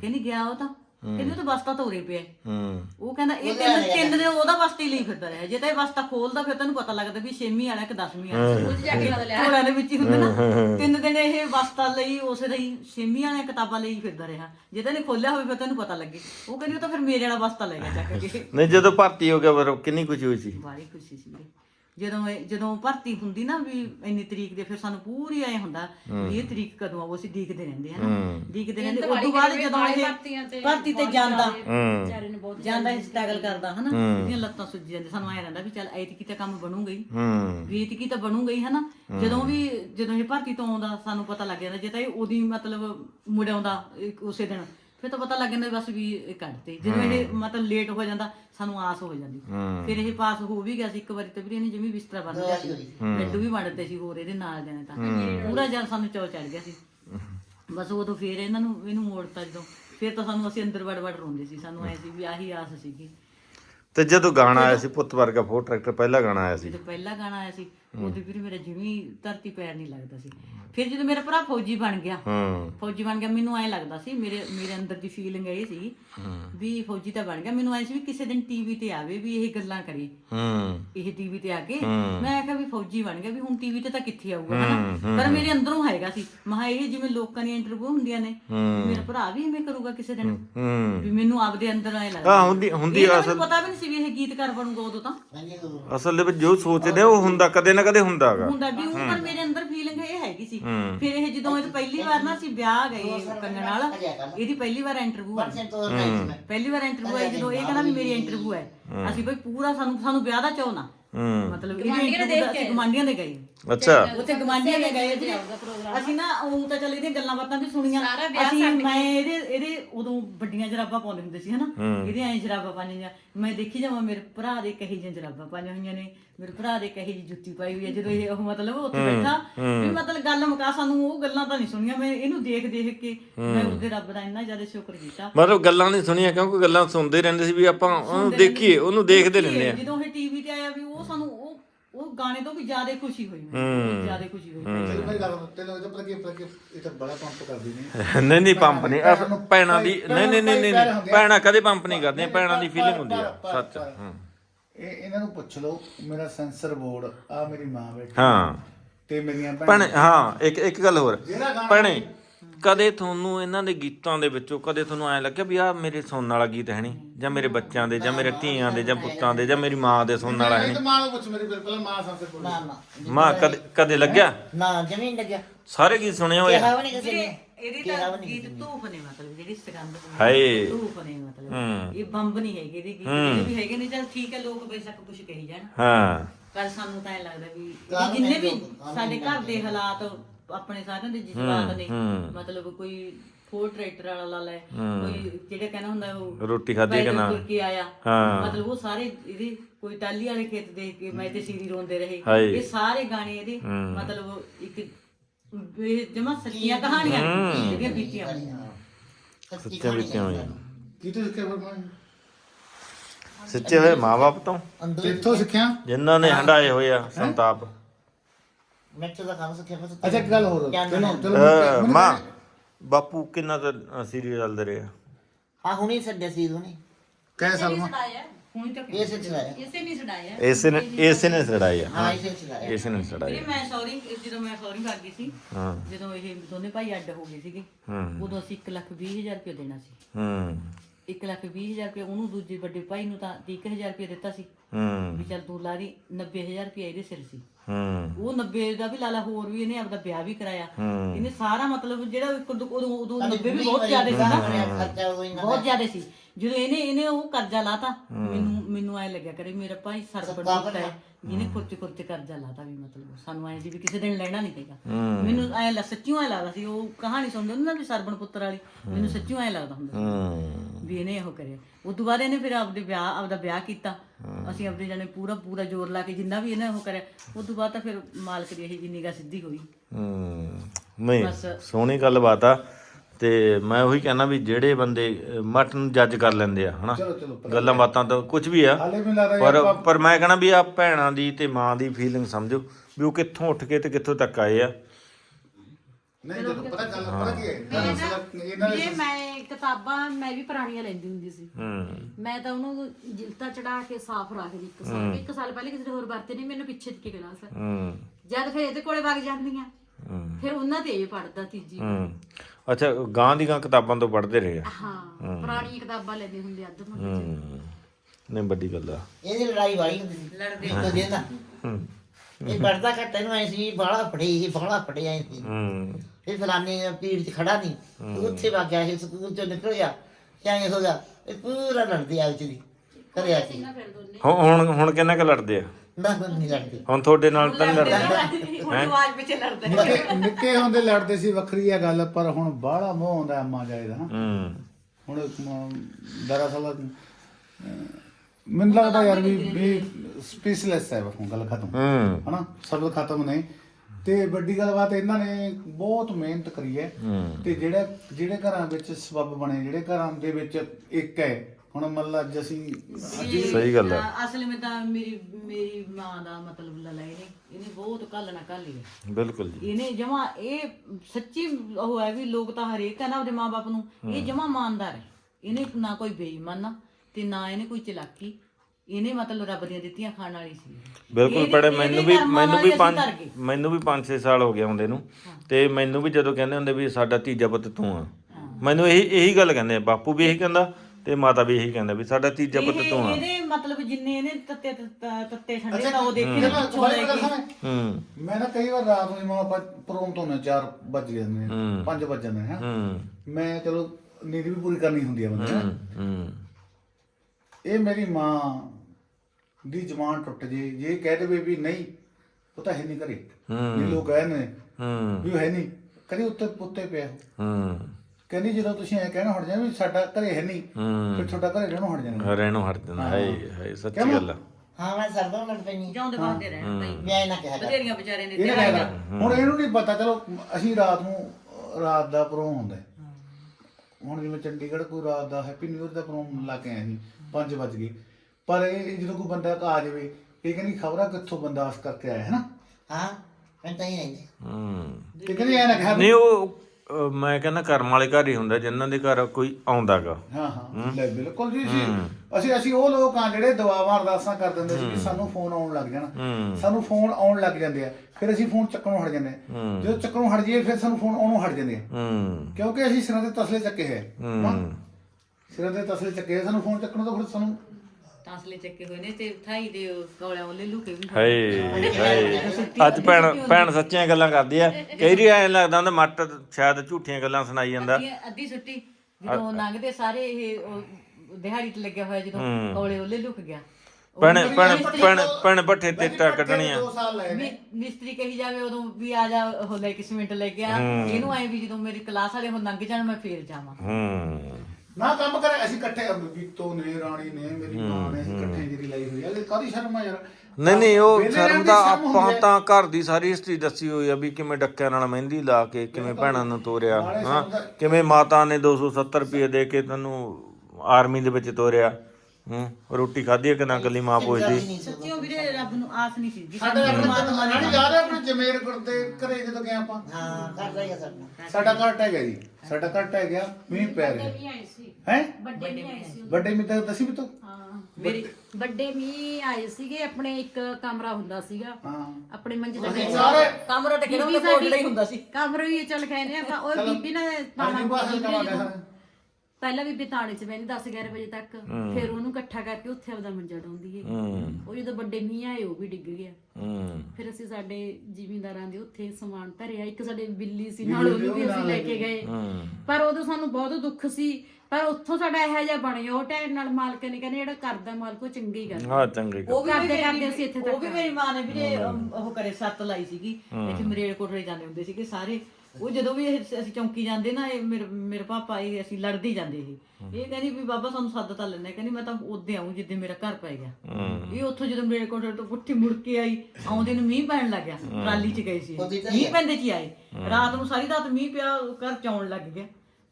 ਕਹਿੰਦੀ ਗਿਆ ਉਹ ਤਾਂ। ਕਹਿੰਦੀ ਉਹ ਤਾਂ ਬਸਤਾ ਤੋਰੇ ਪਿਆ ਹੂੰ। ਉਹ ਕਹਿੰਦਾ ਇਹ ਤਿੰਨ ਤਿੰਨ ਦਿਨ ਉਹਦਾ ਬਸਤਾ ਹੀ ਲਈ ਫਿਰਦਾ ਰਿਹਾ। ਜੇ ਤਾਂ ਇਹ ਬਸਤਾ ਖੋਲਦਾ ਫਿਰ ਤੈਨੂੰ ਪਤਾ ਲੱਗਦਾ ਵੀ 6ਵੀਂ ਵਾਲਾ ਕਿ 10ਵੀਂ ਵਾਲਾ। ਉਹ 'ਚ ਜਾ ਕੇ ਬਦਲ ਲਿਆ ਥੋੜਾ ਦੇ ਵਿੱਚ ਹੀ ਹੁੰਦਾ ਨਾ। ਤਿੰਨ ਦਿਨ ਇਹ ਬਸਤਾ ਲਈ ਉਸੇ ਦਾ ਹੀ 6ਵੀਂ ਵਾਲੀਆਂ ਕਿਤਾਬਾਂ ਲਈ ਫਿਰਦਾ ਰਿਹਾ। ਜੇ ਤਾਂ ਇਹਨੇ ਖੋਲਿਆ ਹੋਵੇ ਫਿਰ ਤੈਨੂੰ ਪਤਾ ਲੱਗੇ। ਉਹ ਕਹਿੰਦੀ ਉਹ ਤਾਂ ਫਿਰ ਮੇਰੇ ਵਾਲਾ ਬਸਤਾ ਲੈ ਗਿਆ ਚੱਕ ਕੇ। ਨਹੀਂ ਜਦੋਂ ਭਰਤੀ ਹੋ ਗਿਆ ਫਿਰ ਕਿੰਨੀ ਖੁਸ਼ੀ ਹੋਈ ਸੀ? ਬਾਰੀ ਖੁਸ਼ੀ ਸੀ ਵੀਰੇ। ਜਦੋਂ ਇਹ- ਜਦੋਂ ਭਰਤੀ ਹੁੰਦੀ ਨਾ ਵੀ ਇੰਨੀ ਤਰੀਕ ਦੇ ਫਿਰ ਸਾਨੂੰ ਪੂਰੀ ਐ ਹੁੰਦਾ ਵੀ ਇਹ ਤਰੀਕ ਕਦੋਂ ਆਊ ਅਸੀਂ ਡੀਕਦੇ ਰਹਿੰਦੇ ਹਾਂ ਨਾ। ਡੀਕਦੇ ਰਹਿੰਦੇ ਉਸ ਤੋਂ ਬਾਅਦ ਜਦੋਂ ਇਹ ਭਰਤੀ ਤੇ ਜਾਂਦਾ ਹੂੰ। ਵਿਚਾਰੇ ਨੇ ਬਹੁਤ ਜਾਂਦਾ ਇਹ ਸਟਰਗਲ ਕਰਦਾ ਹਨਾ? ਇਹਦੀਆਂ ਲੱਤਾਂ ਸੁੱਜ ਜਾਂਦੀਆਂ ਸਾਨੂੰ ਐ ਰਹਿੰਦਾ ਵੀ ਚੱਲ ਐਤਕੀ ਤਾਂ ਕੰਮ ਬਣੂਗਾ ਹੀ। ਹੂੰ। ਵੀ ਐਤਕੀ ਤਾਂ ਬਣੂਗਾ ਹੀ ਹਨਾ? ਜਦੋਂ ਵੀ ਜਦੋਂ ਇਹ ਭਰਤੀ ਤੋਂ ਆਉਂਦਾ ਸਾਨੂੰ ਪਤਾ ਲੱਗ ਜਾਂਦਾ ਜੇ ਤਾਂ ਇਹ ਉਹਦੀ ਮਤਲਬ ਮੁੜ ਆਉਂਦਾ ਇੱਕ ਉਸੇ ਦਿਨ। ਫਿਰ ਤਾਂ ਪਤਾ ਲੱਗ ਜਾਂਦਾ ਵੀ ਬਸ ਵੀ ਇਹ ਕੱਢਤੇ। ਜਦੋਂ ਇਹ ਮਤਲਬ ਲੇਟ ਹੋ ਜਾਂਦਾ ਸਾਨੂੰ ਆਸ ਹੋ ਜਾਂਦੀ। ਫਿਰ ਇਹ ਪਾਸ ਹੋ ਵੀ ਗਿਆ ਸੀ ਇੱਕ ਵਾਰੀ ਤੇ ਵੀ ਇਹਨੇ ਜਿਵੇਂ ਬਿਸਤਰਾ ਬੰਨ ਲਿਆ ਸੀ। ਲੱਡੂ ਵੀ ਵੰਡਦੇ ਸੀ ਹੋਰ ਇਹਦੇ ਨਾਲ ਜਾਣੇ ਤਾਂ। ਪੂਰਾ ਜਦ ਸਾਨੂੰ ਚੌ ਚੜ ਗਿਆ ਸੀ। ਬਸ ਉਦੋਂ ਫਿਰ ਇਹਨਾਂ ਨੂੰ ਇਹਨੂੰ ਮੋੜਤਾ ਜਦੋਂ। ਫਿਰ ਤਾਂ ਸਾਨੂੰ ਅਸੀਂ ਅੰਦਰ ਵੜ ਵੜ ਰੋਂਦੇ ਸੀ। ਸਾਨੂੰ ਐ ਸੀ ਵੀ ਆਹੀ ਆਸ ਸੀਗੀ। ਤੇ ਜਦੋਂ ਗਾਣਾ ਆਇਆ ਸੀ ਪੁੱਤ ਵਰਗਾ ਫੋਰ ਟਰੈਕਟਰ ਪਹਿਲਾ ਗਾਣਾ ਆਇਆ ਸੀ। ਜਦੋਂ ਪਹਿਲਾ ਗਾਣਾ ਆਇਆ ਸੀ ਉਦੋਂ ਵੀ ਮੇਰਾ ਜਿਵੇਂ ਧਰਤੀ ਪੈਰ ਨਹੀਂ ਲੱਗਦਾ ਸੀ। ਫਿਰ ਜਦੋਂ ਮੇਰਾ ਭਰਾ ਫੌਜੀ ਬਣ ਗਿਆ ਹੂੰ। ਫੌਜੀ ਬਣ ਗਿਆ ਮੈਨੂੰ ਐ ਲੱਗਦਾ ਸੀ ਮੇਰੇ ਮੇਰੇ ਅੰਦਰ ਦੀ ਫੀਲਿੰਗ ਇਹ ਸੀ ਵੀ ਫੌਜੀ ਤਾਂ ਬਣ ਗਿਆ। ਮੈਨੂੰ ਐ ਸੀ ਵੀ ਕਿਸੇ ਦਿਨ ਟੀਵੀ ਤੇ ਆਵੇ ਵੀ ਇਹ ਗੱਲਾਂ ਕਰੇ। ਹੂੰ। ਇਹ ਟੀਵੀ ਤੇ ਆ ਕੇ ਮੈਂ ਕਿਹਾ ਵੀ ਫੌਜੀ ਬਣ ਗਿਆ ਵੀ ਹੁਣ ਟੀਵੀ ਤੇ ਤਾਂ ਕਿੱਥੇ ਆਊਗਾ ਹਨਾ? ਪਰ ਮੇਰੇ ਅੰਦਰੋਂ ਹੈਗਾ ਸੀ। ਮਹਾ ਇਹ ਜਿਵੇਂ ਲੋਕਾਂ ਦੀਆਂ ਇੰਟਰਵਿਊ ਹੁੰਦੀਆਂ ਨੇ ਮੇਰਾ ਭਰਾ ਵੀ ਐਵੇਂ ਕਰੂਗਾ ਕਿਸੇ ਦਿਨ। ਹੂੰ। ਵੀ ਮੈਨੂੰ ਆਪਦੇ ਅੰਦਰ ਐ ਲੱਗਦਾ। ਆ ਹੁੰਦੀ ਹੁੰਦੀ ਮੈਨੂੰ ਪਤਾ ਵੀ ਨਹੀਂ ਸੀ ਵੀ ਇਹ ਗੀਤਕਾਰ ਬਣੂਗਾ ਉਦੋਂ ਤਾਂ। ਅਸਲ ਦੇ ਵਿੱਚ ਜੋ ਸੋਚਦੇ ਉਹ ਹੁੰਦਾ ਕਦੇ ਨਾ ਕਦੇ ਹੁੰਦਾਗਾ ਹੁੰਦਾ ਵੀ ਉਹ ਪਰ ਮੇਰੇ ਅੰਦਰ ਫੀਲਿੰਗ ਇਹ ਹੈਗੀ ਸੀ। ਫਿਰ ਇਹ ਜਦੋਂ ਇਹ ਪਹਿਲੀ ਵਾਰ ਨਾ ਅਸੀਂ ਵਿਆਹ ਗਏ ਕੰਗਣ ਨਾਲ ਇਹਦੀ ਪਹਿਲੀ ਵਾਰ ਇੰਟਰਵਿਊ ਆ। ਪਹਿਲੀ ਵਾਰ ਇੰਟਰਵਿਊ ਆਈ ਜਦੋਂ ਇਹ ਕਹਿੰਦਾ ਵੀ ਮੇਰੀ ਇੰਟਰਵਿਊ ਹੈ। ਅਸੀਂ ਬਈ ਪੂਰਾ ਸਾਨੂੰ ਸਾਨੂੰ ਵਿਆਹ ਦਾ ਚਾਅ ਨਾ। ਹੂੰ। ਮਤਲਬ ਇਹਦੀ ਇੰਟਰਵਿਊ ਅਸੀਂ ਦੇ ਗਏ। ਅੱਛਾ। ਉੱਥੇ ਗਵਾਂਡੀਆਂ ਦੇ ਗਏ ਜੀ ਅਸੀਂ ਨਾ ਉਹ ਤਾਂ ਚੱਲ ਇਹਦੀਆਂ ਗੱਲਾਂ ਬਾਤਾਂ ਵੀ ਸੁਣੀਆਂ। ਅਸੀਂ ਮੈਂ ਇਹਦੇ ਇਹਦੇ ਉਦੋਂ ਵੱਡੀਆਂ ਜਰਾਬਾਂ ਪਾਉਂਦੇ ਹੁੰਦੇ ਸੀ ਹਨਾ? ਇਹਦੇ ਐਂ ਜਰਾਬਾਂ ਪਾਈਆਂ। ਮੈਂ ਦੇਖੀ ਜਾਵਾਂ ਮੇਰੇ ਭਰਾ ਦੇ ਕਹੀ ਜਿਹੀਆਂ ਜਰਾਬਾਂ ਪਾਈਆਂ ਹੋਈਆਂ ਨੇ। ਮੇਰੇ ਭਰਾ ਦੇ ਕਹੀ ਜਿਹੀ ਜੁੱਤੀ ਪਾਈ ਹੋਈ ਹੈ ਜਦੋਂ ਇਹ ਉਹ ਮਤਲਬ ਉੱਥੇ ਬੈਠਾ। ਵੀ ਮਤਲਬ ਗੱਲ ਮੁਕਾ ਸਾਨੂੰ ਉਹ ਗੱਲਾਂ ਤਾਂ ਨਹੀਂ ਸੁਣੀਆਂ। ਮੈਂ ਇਹਨੂੰ ਦੇਖ ਦੇਖ ਕੇ ਮੈਂ ਉਹਦੇ ਰੱਬ ਦਾ ਇੰਨਾ ਜ਼ਿਆਦਾ ਸ਼ੁਕਰ ਕੀਤਾ। ਮਤਲਬ ਗੱਲਾਂ ਨਹੀਂ ਸੁਣੀਆਂ ਕਿਉਂਕਿ ਗੱਲਾਂ ਸੁਣਦੇ ਰਹਿੰਦੇ ਸੀ ਵੀ ਆਪਾਂ ਉਹਨੂੰ ਦੇਖੀਏ ਉਹਨੂੰ ਦੇਖਦੇ ਰਹਿੰਦੇ ਆ। ਜਦੋਂ ਇਹ ਟੀਵੀ ਤੇ ਆਇਆ ਵੀ ਉਹ ਸਾਨੂੰ ਉਹ ਗਾਣੇ ਤੋਂ ਵੀ ਜ਼ਿਆਦਾ ਖੁਸ਼ੀ ਹੋਈ ਮੈਨੂੰ ਜ਼ਿਆਦਾ ਖੁਸ਼ੀ ਹੋਈ ਚਲੋ ਮੇਰੀ ਗੱਲ ਤੈਨੂੰ ਇਹਦਾ ਪਤਾ ਕੀ ਪਤਾ ਕੀ ਇਹ ਤਾਂ ਬੜਾ ਪੰਪ ਕਰਦੀ ਨੇ। ਨਹੀਂ ਨਹੀਂ ਪੰਪ ਨਹੀਂ ਭੈਣਾਂ ਦੀ ਨਹੀਂ ਨਹੀਂ ਨਹੀਂ ਨਹੀਂ ਭੈਣਾਂ ਕਦੇ ਪੰਪ ਨਹੀਂ ਕਰਦੀਆਂ ਭੈਣਾਂ ਦੀ ਫੀਲਿੰਗ ਹੁੰਦੀ ਆ ਸੱਚ ਹੂੰ। ਇਹ ਇਹਨਾਂ ਨੂੰ ਪੁੱਛ ਲਓ ਮੇਰਾ ਸੈਂਸਰ ਬੋਰਡ ਆ ਮੇਰੀ ਮਾਂ ਬੈਠੀ ਹਾਂ। ਤੇ ਮੇਰੀਆਂ ਭੈਣਾਂ ਹਾਂ ਇੱਕ ਇੱਕ ਗੱਲ ਹੋਰ। ਭੈਣੇ ਕਦੇ ਤੁਹਾਨੂੰ ਇਹਨਾਂ ਦੇ ਗੀਤਾਂ ਦੇ ਵਿੱਚੋਂ ਕਦੇ ਤੁਹਾਨੂੰ ਐ ਲੱਗਿਆ ਵੀ ਆ ਮੇਰੇ ਸੁਣਨ ਵਾਲਾ ਗੀਤ ਹੈ ਨਹੀਂ? ਜਾਂ ਮੇਰੇ ਬੱਚਿਆਂ ਦੇ ਜਾਂ ਮੇਰੇ ਧੀਆਂ ਦੇ ਜਾਂ ਪੁੱਤਾਂ ਦੇ ਜਾਂ ਮੇਰੀ ਮਾਂ ਦੇ ਸੁਣਨ ਵਾਲਾ ਹੈ ਨਹੀਂ? ਮਾਂ ਨੂੰ ਪੁੱਛ ਮੇਰੀ ਬਿਲਕੁਲ ਮਾਂ ਸੈਂਸਰ ਬੋਰਡ ਨਾ ਨਾ ਮਾਂ। ਕਦੇ ਕਦੇ ਲੱਗਿਆ? ਨਾ ਜ਼ਮੀਨ ਲੱਗਿਆ। ਸਾਰੇ ਗੀਤ ਸੁਣੇ ਹੋਏ ਆ? ਕਿਹਾ ਵੀ ਨਹੀਂ ਕਿਸੇ ਨੇ। ਇਹਦੀ ਤਾਂ ਗੀਤ ਧੂਫ ਨੇ ਮਤਲਬ ਜਿਹੜੀ ਸਗੰਧ ਹਾਏ। ਧੂਫ ਨੇ ਮਤਲਬ। ਹੂੰ। ਇਹ ਬੰਬ ਨਹੀਂ ਹੈਗੇ ਇਹਦੇ ਗੀਤ ਜਿਹੜੇ ਵੀ ਹੈਗੇ ਨੇ ਚਲ ਠੀਕ ਹੈ ਲੋਕ ਬੇਸ਼ੱਕ ਕੁਝ ਕਹੀ ਜਾਣ। ਹਾਂ। ਪਰ ਸਾਨੂੰ ਤਾਂ ਇਹ ਲੱਗਦਾ ਵੀ ਇਹ ਜਿੰਨੇ ਵੀ ਸਾਡੇ ਘਰ ਦੇ ਹਾਲਾਤ ਆਪਣੇ ਸਾਰਿਆਂ ਦੇ ਜਜ਼ਬਾਤ ਨੇ ਮਤਲਬ ਕੋਈ ਫੋਰ ਟਰੈਕਟਰ ਵਾਲਾ ਲਾ ਲੈ ਕੋਈ ਜਿਹੜੇ ਕਹਿੰਦਾ ਹੁੰਦਾ ਉਹ ਰੋਟੀ ਖਾਧੀ ਕਿ ਨਾ? ਆਇਆ। ਮਤਲਬ ਉਹ ਸਾਰੇ ਇਹਦੇ ਕੋਈ ਟਾਲੀ ਵਾਲੇ ਖੇਤ ਦੇਖ ਕੇ ਮੈਂ ਤੇ ਸੀਰੀ ਰੋਂਦੇ ਰਹੇ। ਇਹ ਸਾਰੇ ਗਾਣੇ ਇਹਦੇ ਮਤਲਬ ਇੱਕ ਇਹ ਜਮਾ ਸੱਚੀਆਂ ਕਹਾਣੀਆਂ ਜਿਹੜੀਆਂ ਬੀਤੀਆਂ ਹੋਈਆਂ। ਸੱਚੀਆਂ ਬੀਤੀਆਂ ਹੋਈਆਂ। ਕੀ ਤੂੰ ਸਿੱਖਿਆ ਫਿਰ ਸੱਚੇ ਹੋਏ ਮਾਪੇ ਤੋਂ? ਕਿੱਥੋਂ ਸਿੱਖਿਆ? ਜਿਨ੍ਹਾਂ ਨੇ ਹੰਡਾਏ ਹੋਏ ਆ ਸੰਤਾਪ। ਮੈਥੋਂ ਦਾ ਕੰਮ ਸਿੱਖਿਆ ਬਸ ਅੱਛਾ ਇੱਕ ਗੱਲ ਹੋਰ। ਚਲੋ ਚਲੋ ਅਹ, ਮਾਂ ਬਾਪੂ ਕਿੰਨਾ ਤਾਂ ਸੀਰੀਅਲ ਚੱਲਦੇ ਰਹੇ ਆ? ਹਾਂ ਹੁਣੀ ਛੱਡਿਆ ਸੀ ਉਹਨੇ ਕਹਿ ਸਲਮਾ। ਛਡਾਇਆ ਹੁਣ ਤੱਕ ਇਹ ਸਿੱਖ ਲਾਇਆ ਇਸੇ ਨਹੀਂ ਛਡਾਇਆ ਇਸੇ ਨੇ ਇਸੇ ਨੇ ਛੜਾਈ ਆ ਹਾਂ ਇਹ ਸਿੱਖ ਲਾਇਆ ਇਸੇ ਨੇ ਵੀਰੇ ਮੈਂ ਸੌਰੀ ਜਦੋਂ ਮੈਂ ਸੌਰੀ ਕਰ ਗਈ ਸੀ ਹਾਂ। ਜਦੋਂ ਇਹ ਦੋਨੇ ਭਾਈ ਅੱਡ ਹੋ ਗਏ ਸੀਗੇ ਹੂੰ। ਉਦੋਂ ਅਸੀਂ 1 ਲੱਖ 20 ਹਜ਼ਾਰ ਰੁਪਏ ਦੇਣਾ ਸੀ। ਹੂੰ। 1 ਲੱਖ 20 ਹਜ਼ਾਰ ਰੁਪਏ ਉਹਨੂੰ ਦੂਜੇ ਵੱਡੇ ਭਾਈ ਨੂੰ ਤਾਂ 30000 ਰੁਪਏ ਦਿੱਤਾ ਸੀ। ਹੂੰ। ਵੀ ਚੱਲ ਤੂੰ ਲਾਰੀ 90000 ਰੁਪਏ ਇਹਦੇ ਸਿਰ ਸੀ। ਹੂੰ। ਉਹ 90 ਦਾ ਵੀ ਲਾਲਾ ਹੋਰ ਵੀ ਇਹਨੇ ਆਪਦਾ ਵਿਆਹ ਵੀ ਕਰਾਇਆ। ਇਹਨੇ ਸਾਰਾ ਮਤਲਬ ਜਿਹੜਾ ਇੱਕ ਉਦੋਂ ਉਦੋਂ ਉਦੋਂ 90 ਵੀ ਬਹੁਤ ਜ਼ਿਆਦਾ ਸੀ ਨਾ। ਖਰਚਾ ਉਹ ਇੰਨਾ ਬਹੁਤ ਜ਼ਿਆਦਾ ਸੀ। ਜਦੋਂ ਇਹਨੇ ਇਹਨੇ ਉਹ ਕਰਜ਼ਾ ਲਾਤਾ ਮੈਨੂੰ ਮੈਨੂੰ ਐ ਲੱਗਿਆ ਕਰੇ ਮੇਰਾ ਭਾਈ ਸਰਬੜ ਦਿੱਤਾ ਹੈ। ਇਹਨੇ ਖੁਰਚ ਖੁਰਚ ਕਰਜ਼ਾ ਲਾਤਾ ਵੀ ਮਤਲਬ ਸਾਨੂੰ ਐ ਜੀ ਵੀ ਕਿਸੇ ਦਿਨ ਲੈਣਾ ਨਹੀਂ ਪਏਗਾ। ਮੈਨੂੰ ਐ ਲ ਸੱਚੀਓ ਐ ਲੱਗਦਾ ਸੀ ਉਹ ਕਹਾਣੀ ਸੁਣਦੇ ਹੁੰਦੇ ਨਾ ਵੀ ਸਰਬਣ ਪੁੱਤਰ ਵਾਲੀ। ਮੈਨੂੰ ਸੱਚੀਓ ਐ ਲੱਗਦਾ ਹੁੰਦਾ ਸੀ। ਹੂੰ। ਵੀ ਇਹਨੇ ਇਹੋ ਕਰਿਆ। ਉਸ ਤੋਂ ਬਾਅਦ ਇਹਨੇ ਫਿਰ ਆਪਦੇ ਵਿਆਹ ਆਪਦਾ ਵਿਆਹ ਕੀਤਾ। ਅਸੀਂ ਆਪਦੇ ਜਾਨੇ ਪੂਰਾ ਪੂਰਾ ਜ਼ੋਰ ਲਾ ਕੇ ਜਿੰਨਾ ਵੀ ਇਹਨੇ ਉਹ ਕਰਿਆ ਉਸ ਤੋਂ ਬਾਅਦ ਤਾਂ ਫਿਰ ਮਾਲਕ ਦੀ ਇਹ ਨਿਗਾਹ ਸਿੱਧੀ ਹੋਈ। ਹੂੰ ਨਹੀਂ ਸੋਹਣੀ ਗੱਲਬਾਤ ਆ। ਤੇ ਮੈਂ ਉਹੀ ਕਹਿਣਾ ਵੀ ਜਿਹੜੇ ਬੰਦੇ ਮਟ ਨੂੰ ਜੱਜ ਕਰ ਲੈਂਦੇ ਆ ਹਨਾ? ਚਲੋ ਚਲੋ ਗੱਲਾਂ ਬਾਤਾਂ ਤਾਂ ਕੁਝ ਵੀ ਆ। ਪਰ ਪਰ ਮੈਂ ਕਹਿਣਾ ਵੀ ਆ ਭੈਣਾਂ ਦੀ ਤੇ ਮਾਂ ਦੀ ਫੀਲਿੰਗ ਸਮਝੋ ਵੀ ਉਹ ਕਿੱਥੋਂ ਉੱਠ ਕੇ ਤੇ ਕਿੱਥੋਂ ਤੱਕ ਆਏ ਆ। ਨਹੀਂ ਜਦੋਂ ਪਤਾ ਗੱਲ ਪਤਾ ਕੀ ਹੈ ਇਹਨਾਂ ਦੇ ਇਹ ਮੈਂ ਕਿਤਾਬਾਂ ਮੈਂ ਵੀ ਪੁਰਾਣੀਆਂ ਲੈਂਦੀ ਹੁੰਦੀ ਸੀ। ਹੂੰ। ਮੈਂ ਤਾਂ ਉਹਨੂੰ ਜਿਲਤਾ ਚੜਾ ਕੇ ਸਾਫ਼ ਰੱਖਦੀ ਇੱਕ ਸਾਲ ਇੱਕ ਸਾਲ ਪਹਿਲੇ ਕਿਸੇ ਦੇ ਹੋਰ ਵਰਤੇ ਨਹੀਂ ਮੈਨੂੰ ਪਿੱਛੇ ਦੀ ਕਲਾਸ ਹੂੰ। ਜਦ ਫਿਰ ਇਹਦੇ ਕੋਲੇ ਵਗ ਜਾਂਦੀਆਂ। ਹੂੰ। ਫਿਰ ਉਹਨਾਂ ਤੇ ਇਹ ਪੜਦਾ ਤੀਜੀ ਹੂੰ। ਅੱਛਾ ਗਾਂ ਦੀ ਗਾਂ ਕਿਤਾਬਾਂ ਤੋਂ ਪੜ੍ਹਦੇ ਰਹੇ ਆ? ਹਾਂ ਪੁਰਾਣੀਆਂ ਕਿਤਾਬਾਂ ਲੈਂਦੇ ਹੁੰਦੇ ਅੱਧ ਹੂੰ। ਨਹੀਂ ਵੱਡੀ ਗੱਲ ਆ। ਇਹਦੀ ਲੜਾਈ ਵਾਲੀ ਹੁੰਦੀ ਸੀ ਲੜਦੇ ਹੁੰਦੇ ਨਾ। ਇਹ ਪੜਦਾ ਘੱਟ ਇਹਨੂੰ ਐ ਸੀ ਬਾਹਲਾ ਪੜੇ ਇਹ ਬਾਹਲਾ ਪੜੇ ਐ ਸੀ। ਹੂੰ। ਇਹ ਫਲਾਣੇ ਪੀੜ 'ਚ ਖੜਾ ਨਹੀਂ ਤੂੰ ਉੱਥੇ ਵਗ ਗਿਆ ਇਹ ਸਕੂਲ 'ਚੋਂ ਨਿਕਲ ਗਿਆ ਕਿਆ ਹੋ ਗਿਆ ਇਹ ਪੂਰਾ ਲੜਦੇ ਆ ਵਿੱਚ ਦੀ ਕਰਿਆ ਸੀ ਹੁਣ ਹੁਣ ਹੁਣ ਕਿੰਨਾ ਕੁ ਲੜਦੇ ਆ? ਨਾ ਨਾ ਨਹੀਂ ਲੜਦੇ। ਹੁਣ ਤੁਹਾਡੇ ਨਾਲ ਤਾਂ ਨਹੀਂ ਲੜਦੇ ਹੁਣ ਆਵਾਜ਼ ਪਿੱਛੇ ਲੜਦਾ ਨਿੱਕੇ ਨਿੱਕੇ ਹੁੰਦੇ ਲੜਦੇ ਸੀ ਵੱਖਰੀ ਆ ਗੱਲ ਪਰ ਹੁਣ ਬਾਹਲਾ ਮੋਹ ਆਉਂਦਾ ਅੰਮਾ ਜਾਏ ਦਾ। ਹੂੰ। ਹੁਣ ਮ- ਦਰਅਸਲ ਅਹ, ਮੈਨੂੰ ਲੱਗਦਾ ਯਾਰ ਵੀ ਵੀ ਸਪੀਸਲੈਸ ਹੈ ਹੁਣ ਗੱਲ ਖਤਮ। ਹੂੰ। ਹਨਾ? ਸਭ ਖਤਮ ਨੇ ਤੇ ਵੱਡੀ ਗੱਲ ਬਾਤ ਇਹਨਾਂ ਨੇ ਬਹੁਤ ਮਿਹਨਤ ਕਰੀ ਹੈ। ਤੇ ਜਿਹੜਾ ਜਿਹੜੇ ਘਰਾਂ ਵਿੱਚ ਸਬੱਬ ਬਣੇ ਜਿਹੜੇ ਘਰਾਂ ਦੇ ਵਿੱਚ ਇੱਕ ਹੈ ਹੁਣ ਮੱਲਾ ਅੱਜ ਅਸੀਂ ਅੱਜ ਸਹੀ ਗੱਲ ਆ ਅਸਲ ਵਿੱਚ ਤਾਂ ਮੇਰੀ ਮੇਰੀ ਮਾਂ ਦਾ ਮਤਲਬ ਲਲਾ ਇਹਨੇ ਇਹਨੇ ਬਹੁਤ ਘੱਲਣਾ ਘੱਲੀ ਹੈ ਬਿਲਕੁਲ ਜੀ। ਇਹਨੇ ਜਮਾ ਇਹ ਸੱਚੀ ਉਹ ਹੈ ਵੀ ਲੋਕ ਤਾਂ ਹਰੇਕ ਹੈ ਨਾ ਉਹਦੇ ਮਾਪੇ ਨੂੰ ਇਹ ਜਮਾ ਇਮਾਨਦਾਰ ਹੈ। ਇਹਨੇ ਨਾ ਕੋਈ ਬੇਈਮਾਨ ਤੇ ਨਾ ਇਹਨੇ ਕੋਈ ਚਲਾਕੀ। ਇਹਨੇ ਮਤਲਬ ਰੱਬ ਦੀਆਂ ਦਿੱਤੀਆਂ ਖਾਣ ਵਾਲੀ ਸੀ। ਬਿਲਕੁਲ ਇਹਦੇ- ਪੜੇ ਇਹਦੇ ਮੈਨੂੰ ਵੀ ਕਰਮਾਂ ਮੈਨੂੰ ਨਾਲ ਵੀ ਹੀ ਪੰਜ ਗਏ। ਮੈਨੂੰ ਵੀ 5-6 ਸਾਲ ਹੋ ਗਏ ਆਉਂਦੇ ਨੂੰ। ਤੇ ਮੈਨੂੰ ਵੀ ਜਦੋਂ ਕਹਿੰਦੇ ਹੁੰਦੇ ਵੀ ਸਾਡਾ ਤੀਜਾ ਪੁੱਤ ਤੂੰ ਆ। ਮੈਨੂੰ ਇਹੀ ਇਹੀ ਗੱਲ ਕਹਿੰਦੇ ਆ ਬਾਪੂ ਵੀ ਇਹੀ ਕਹਿੰਦਾ ਤੇ ਮਾਤਾ ਵੀ ਇਹੀ ਕਹਿੰਦਾ ਵੀ ਸਾਡਾ ਤੀਜਾ ਪੁੱਤ ਇਹ ਤੂੰ ਆ। ਇਹਦੇ ਮਤਲਬ ਜਿੰਨੇ ਇਹਨੇ ਤੱਤੇ ਤੱਤੇ- ਤੱਤੇ ਠੰਡੇ ਤਾਂ ਉਹ ਦੇਖੇ ਨੇ ਪਿੱਛੋਂ ਲੈ ਕੇ। ਹੂੰ। ਮੈਂ ਨਾ ਕਈ ਵਾਰ ਰਾਤ ਨੂੰ ਆਪਾਂ ਪ੍ਰੋਮ ਤੋਂ ਨੇ 4 ਵੱਜ ਜਾਂਦੇ ਨੇ 5 ਵੱਜ ਜਾਂਦੇ ਨੇ ਹੈਂ। ਹੂੰ। ਮੈਂ ਚਲੋ ਨੀਂਦ ਵੀ ਪੂਰੀ ਕਰਨੀ ਹੁੰਦੀ ਹੈ ਬੰਦੇ ਨੇ ਹੂੰ। ਇਹ ਮੇਰੀ ਮਾਂ ਦੀ ਜ਼ਬਾਨ ਟੁੱਟ ਜੇ ਜੇ ਕਹਿ ਦੇਵੇ ਵੀ ਨਹੀਂ ਉਹ ਤਾਂ ਹੈ ਨਹੀਂ ਘਰੇ। ਹੂੰ। ਇਹ ਲੋਕ ਕਹਿੰਦੇ ਨੇ ਹੂੰ। ਵੀ ਉਹ ਹੈ ਨਹੀਂ। ਕਦੀ ਉੱਤੇ ਪੁੱਤੇ ਪਿਆ। ਹੂੰ। ਕਹਿੰਦੀ ਜਦੋਂ ਤੁਸੀਂ ਐ ਕਹਿਣਾ ਹਟ ਜਾਣਾ ਵੀ ਸਾਡਾ ਘਰੇ ਹੈ ਨਹੀਂ ਫਿਰ ਤੁਹਾਡਾ ਘਰੇ ਰਹਿਣੋਂ ਹਟ ਜਾਣਾ। ਰਹਿਣੋਂ ਹਟ ਜਾਂਦਾ ਹਾਏ ਹਾਏ ਸੱਚੀ? ਗੱਲ ਆ। ਹਾਂ ਮੈਂ ਸਰਦਾਂ ਲੜ ਪੈਣੀ ਜਾਉਂਦੇ ਬਾਹਦੇ ਰਹਿਣ ਭਾਈ ਮੈਂ ਇਹ ਨਾ ਕਿਹਾ ਕਰ। ਬਥੇਰੀਆਂ ਵਿਚਾਰੇ ਨੇ ਕਹਿਣਾ ਹੁਣ ਇਹਨੂੰ ਨਹੀਂ ਪਤਾ ਚਲੋ ਅਸੀਂ ਰਾਤ ਨੂੰ ਰਾਤ ਦਾ ਪ੍ਰੋਗਰਾਮ ਹੁੰਦਾ ਹੈ। ਹੁਣ ਜਿਵੇਂ ਚੰਡੀਗੜ੍ਹ ਕੋਈ ਰਾਤ ਦਾ ਹੈਪੀ ਨਿਊ ਇਅਰ ਦਾ ਪ੍ਰੋਗਰਾਮ ਲਾ ਕੇ ਆਏ ਸੀ 5 ਵਜ ਗਏ। ਪਰ ਇਹ ਜਦੋਂ ਕੋਈ ਬੰਦਾ ਆ ਜਾਵੇ ਇਹ ਕਹਿੰਦੀ ਖਬਰਾਂ ਕਿੱਥੋਂ ਬੰਦਾ ਆਸ ਕਰਕੇ ਆਇਆ ਹੈ ਨਾ ਹਾਂ ਮੈਂ ਤਾਂ ਹੀ ਰਹਿੰਦੀ ਹੂੰ। ਇਹ ਕਹਿੰਦੀ ਐ ਨਾ ਕਹਿ ਨਹੀਂ ਉਹ ਅਹ, ਮੈਂ ਕਹਿੰਦਾ ਕਰਮ ਵਾਲੇ ਘਰ ਹੀ ਹੁੰਦਾ ਜਿਨ੍ਹਾਂ ਦੇ ਘਰ ਕੋਈ ਆਉਂਦਾਗਾ। ਹਾਂ ਹਾਂ ਲੈ ਬਿਲਕੁਲ ਜੀ ਅਸੀਂ ਅਸੀਂ ਅਸੀਂ ਉਹ ਲੋਕ ਆ ਜਿਹੜੇ ਦੁਆਵਾਂ ਅਰਦਾਸਾਂ ਕਰ ਦਿੰਦੇ ਸੀ ਕਿ ਸਾਨੂੰ ਫੋਨ ਆਉਣ ਲੱਗ ਜਾਣ। ਹੂੰ। ਸਾਨੂੰ ਫੋਨ ਆਉਣ ਲੱਗ ਜਾਂਦੇ ਆ। ਫਿਰ ਅਸੀਂ ਫੋਨ ਚੱਕਣੋਂ ਹਟ ਜਾਂਦੇ ਆ। ਜਦੋਂ ਚੱਕਣੋਂ ਹਟ ਜਾਈਏ ਫਿਰ ਸਾਨੂੰ ਫੋਨ ਆਉਣੋਂ ਹਟ ਜਾਂਦੇ ਆ। ਹੂੰ। ਕਿਉਂਕਿ ਅਸੀਂ ਸਿਰਾਂ ਦੇ ਤਸਲੇ ਚੱਕੇ ਹੈ। ਹੂੰ। ਸਿਰਾਂ ਦੇ ਤਸਲੇ ਚੱਕੇ ਸਾਨੂੰ ਫੋਨ ਚੱਕਣੋਂ ਤਾਂ ਫਿਰ ਸਾਨੂੰ ਤਾਸਲੇ ਚੱਕੇ ਹੋਏ ਨੇ ਤੇ ਥਾਈ ਦੇ ਕੌਲਿਆਂ ਉਹਲੇ ਲੁਕੇ ਵੀ ਹਾਏ ਹਾਏ। ਅੱਜ ਭੈਣ ਭੈਣ ਸੱਚੀਆਂ ਗੱਲਾਂ ਕਰਦੀ ਆ। ਕਈ ਵਾਰੀ ਐਂ ਲੱਗਦਾ ਹੁੰਦਾ ਮੱਟ ਸ਼ਾਇਦ ਝੂਠੀਆਂ ਗੱਲਾਂ ਸੁਣਾਈ ਜਾਂਦਾ। ਅੱਧੀ- ਅੱਧੀ ਛੁੱਟੀ ਜਦੋਂ ਲੰਘਦੇ ਸਾਰੇ ਇਹ ਉਹ ਦਿਹਾੜੀ ਤੇ ਲੱਗਿਆ ਹੋਇਆ ਜਦੋਂ ਕੌਲੇ ਉਹਲੇ ਲੁਕ ਗਿਆ। ਉਹ ਭੈਣ ਭੈਣ ਭੈਣ ਭੈਣ ਤੇ ਟਾ ਕੱਢਣੀਆਂ। ਦੋ ਸਾਲ ਲਏ ਨੇ ਮਿ- ਮਿਸਤਰੀ ਕਹੀ ਜਾਵੇ ਉਦੋਂ ਵੀ ਆ ਜਾ ਉਹ ਲੈ ਕੇ ਸੀਮੈਂਟ ਲੈ ਕੇ ਆ। ਇਹਨੂੰ ਐ ਵੀ ਜਦੋਂ ਮੇਰੀ ਕਲਾਸ ਵਾਲੇ ਹੁਣ ਲੰਘ ਜਾਣ ਮੈਂ ਫੇਰ ਜਾਵਾਂ। ਹੂੰ। ਨਾ ਕੰਮ ਕਰੇ ਅਸੀਂ ਇਕੱਠੇ ਬੀਤੋ ਨੇ ਰਾਣੀ ਨੇ ਮੇਰੀ ਮਾਂ ਨੇ ਅਸੀਂ ਇਕੱਠੇ ਜਿਹੜੀ ਲਾਈ ਹੋਈ ਆ। ਇਹ ਕਾਦੀ ਸ਼ਰਮ ਆ ਯਾਰ? ਨਹੀਂ ਨਹੀਂ ਉਹ ਸ਼ਰਮ ਦੀ ਆਪਾਂ ਹੈ। ਤਾਂ ਘਰ ਦੀ ਸਾਰੀ ਹਿਸਟਰੀ ਦੱਸੀ ਹੋਈ ਆ ਵੀ ਕਿਵੇਂ ਡੱਕਿਆਂ ਨਾਲ ਮਹਿੰਦੀ ਲਾ ਕੇ ਕਿਵੇਂ ਭੈਣਾਂ ਨੂੰ ਤੋਰਿਆ ਹਾਂ। ਕਿਵੇਂ ਮਾਤਾ ਨੇ 270 ਰੁਪਏ ਦੇ ਕੇ ਤੈਨੂੰ ਆਰਮੀ ਦੇ ਵਿੱਚ ਤੋਰਿਆ। ਹੂੰ ਰੋਟੀ ਖਾਧੀ ਕਿ ਨਾ ਕੱਲੀ ਮਾਂ ਪੁੱਛਦੀ? ਸੱਚਿਓ ਵੀਰੇ ਰੱਬ ਨੂੰ ਆਸ ਨਹੀਂ ਸੀ ਸਾਡੇ ਆਪਣੇ ਰਾਣੀ ਯਾਦ ਹੈ ਆਪਣੇ ਜਮੇਰਗੜ ਦੇ ਘਰੇ ਜਦੋਂ ਗਏ ਆਪਾਂ? ਹਾਂ ਕਰਦਾ ਹੀ ਆ ਸਾਡਾ। ਸਾਡਾ ਘਰ ਟਹਿ ਗਿਆ ਜੀ। ਸਾਡਾ ਘਰ ਟਹਿ ਗਿਆ ਮੀਂਹ ਪੈ ਰਿਹਾ। ਹੈ? ਵੱਡੇ ਵੀ ਆਏ ਸੀ। ਵੱਡੇ ਮੀਂਹ ਤੱਕ ਦਸੀ ਵੀ ਤੋ। ਮੇਰੀ ਵੱਡੇ ਮੀਂਹ ਆਏ ਸੀਗੇ ਆਪਣੇ ਇੱਕ ਕਮਰਾ ਹੁੰਦਾ ਸੀਗਾ। ਹਾਂ। ਆਪਣੇ ਮੰਜੇ ਤੇ ਸਾਰੇ ਕਮਰਾ ਤੇ ਕਿਹੜਾ ਕੋਟਲਾ ਹੀ ਹੁੰਦਾ ਸੀ। ਕਮਰਾ ਹੀ ਚੱਲ ਕਹਿੰਦੇ ਆਪਾਂ ਉਹ ਬੀਬੀ ਨੇ ਅੱਜ ਵੀ ਬਾਹਰ ਕਮਾਉਂਦੇ ਸਨ ਪਹਿਲਾਂ ਵੀ ਬਿਤਾਣੇ ਚ ਬੈਠੀ 10 11 ਵਜੇ ਤੱਕ। ਫਿਰ ਉਹਨੂੰ ਇਕੱਠਾ ਕਰਕੇ ਉੱਥੇ ਆਪਦਾ ਮੰਜਾ ਡਾਉਂਦੀ ਹੈ ਹੂੰ। ਉਹ ਜਦੋਂ ਵੱਡੇ ਮੀਂਹ ਆਏ ਉਹ ਵੀ ਡਿੱਗ ਗਿਆ। ਹੂੰ। ਫਿਰ ਅਸੀਂ ਸਾਡੇ ਜ਼ਿਮੀਂਦਾਰਾਂ ਦੇ ਉੱਥੇ ਸਮਾਨ ਧਰਿਆ। ਇੱਕ ਸਾਡੇ ਬਿੱਲੀ ਸੀ ਨਾਲ ਉਹਨੂੰ ਵੀ ਅਸੀਂ ਲੈ ਕੇ ਗਏ। ਹੂੰ। ਪਰ ਉਦੋਂ ਸਾਨੂੰ ਬਹੁਤ ਦੁੱਖ ਸੀ। ਪਰ ਉੱਥੋਂ ਸਾਡਾ ਇਹੋ ਜਿਹਾ ਬਣ ਗਿਆ। ਉਹ ਟਾਈਮ ਨਾਲ ਮਾਲਕ ਨੇ ਕਹਿੰਦੇ ਜਿਹੜਾ ਕਰਦਾ ਮਾਲਕ ਉਹ ਚੰਗੀ ਗੱਲ ਹਾਂ। ਚੰਗੀ ਗੱਲ। ਉਹ ਵੀ ਕਰਦੇ ਮੇਰੀ- ਕਰਦੇ ਅਸੀਂ ਇੱਥੇ ਉਹ ਵੀ ਮੇਰੀ ਮਾਂ ਨੇ ਵੀਰੇ ਅਮ, ਉਹ ਕਰੇ ਸੱਤ ਲਾਈ ਸੀਗੀ। ਇੱਥੇ ਮਰੇੜ ਕੋਟਲੇ ਜਾਂਦੇ ਹੁੰਦੇ ਸੀਗੇ ਸਾਰੇ। ਉਹ ਜਦੋਂ ਵੀ ਇਹ- ਅਸੀਂ ਚੌਂਕੀ ਜਾਂਦੇ ਨਾ ਇਹ ਮੇਰੇ ਮੇਰੇ ਪਾਪਾ ਇਹ ਅਸੀਂ ਲੜਦੇ ਜਾਂਦੇ ਸੀ। ਇਹ ਕਹਿੰਦੀ ਵੀ ਬਾਬਾ ਸਾਨੂੰ ਸੱਦ ਤਾਂ ਲੈਣਾ ਕਹਿੰਦੀ ਮੈਂ ਤਾਂ ਉਦੋਂ ਆਉਂ ਜਿੱਦੇ ਮੇਰਾ ਘਰ ਪੈ ਗਿਆ। ਇਹ ਉੱਥੋਂ ਜਦੋਂ ਮਰੇੜ ਕੋਟਲੇ ਤੋਂ ਪੁੱਠੀ ਮੁੜ ਕੇ ਆਈ ਆਉਂਦੇ ਨੂੰ ਮੀਂਹ ਪੈਣ ਲੱਗ ਗਿਆ ਟਰਾਲੀ 'ਚ ਗਏ ਸੀ। ਉਹਦੀ ਮੀਂਹ ਪੈਂਦੇ 'ਚ ਹੀ ਆਏ। ਰਾਤ ਨੂੰ ਸਾਰੀ ਰਾਤ ਮੀਂਹ ਪਿਆ ਘਰ ਚੌਣ ਲੱਗ ਗਿਆ।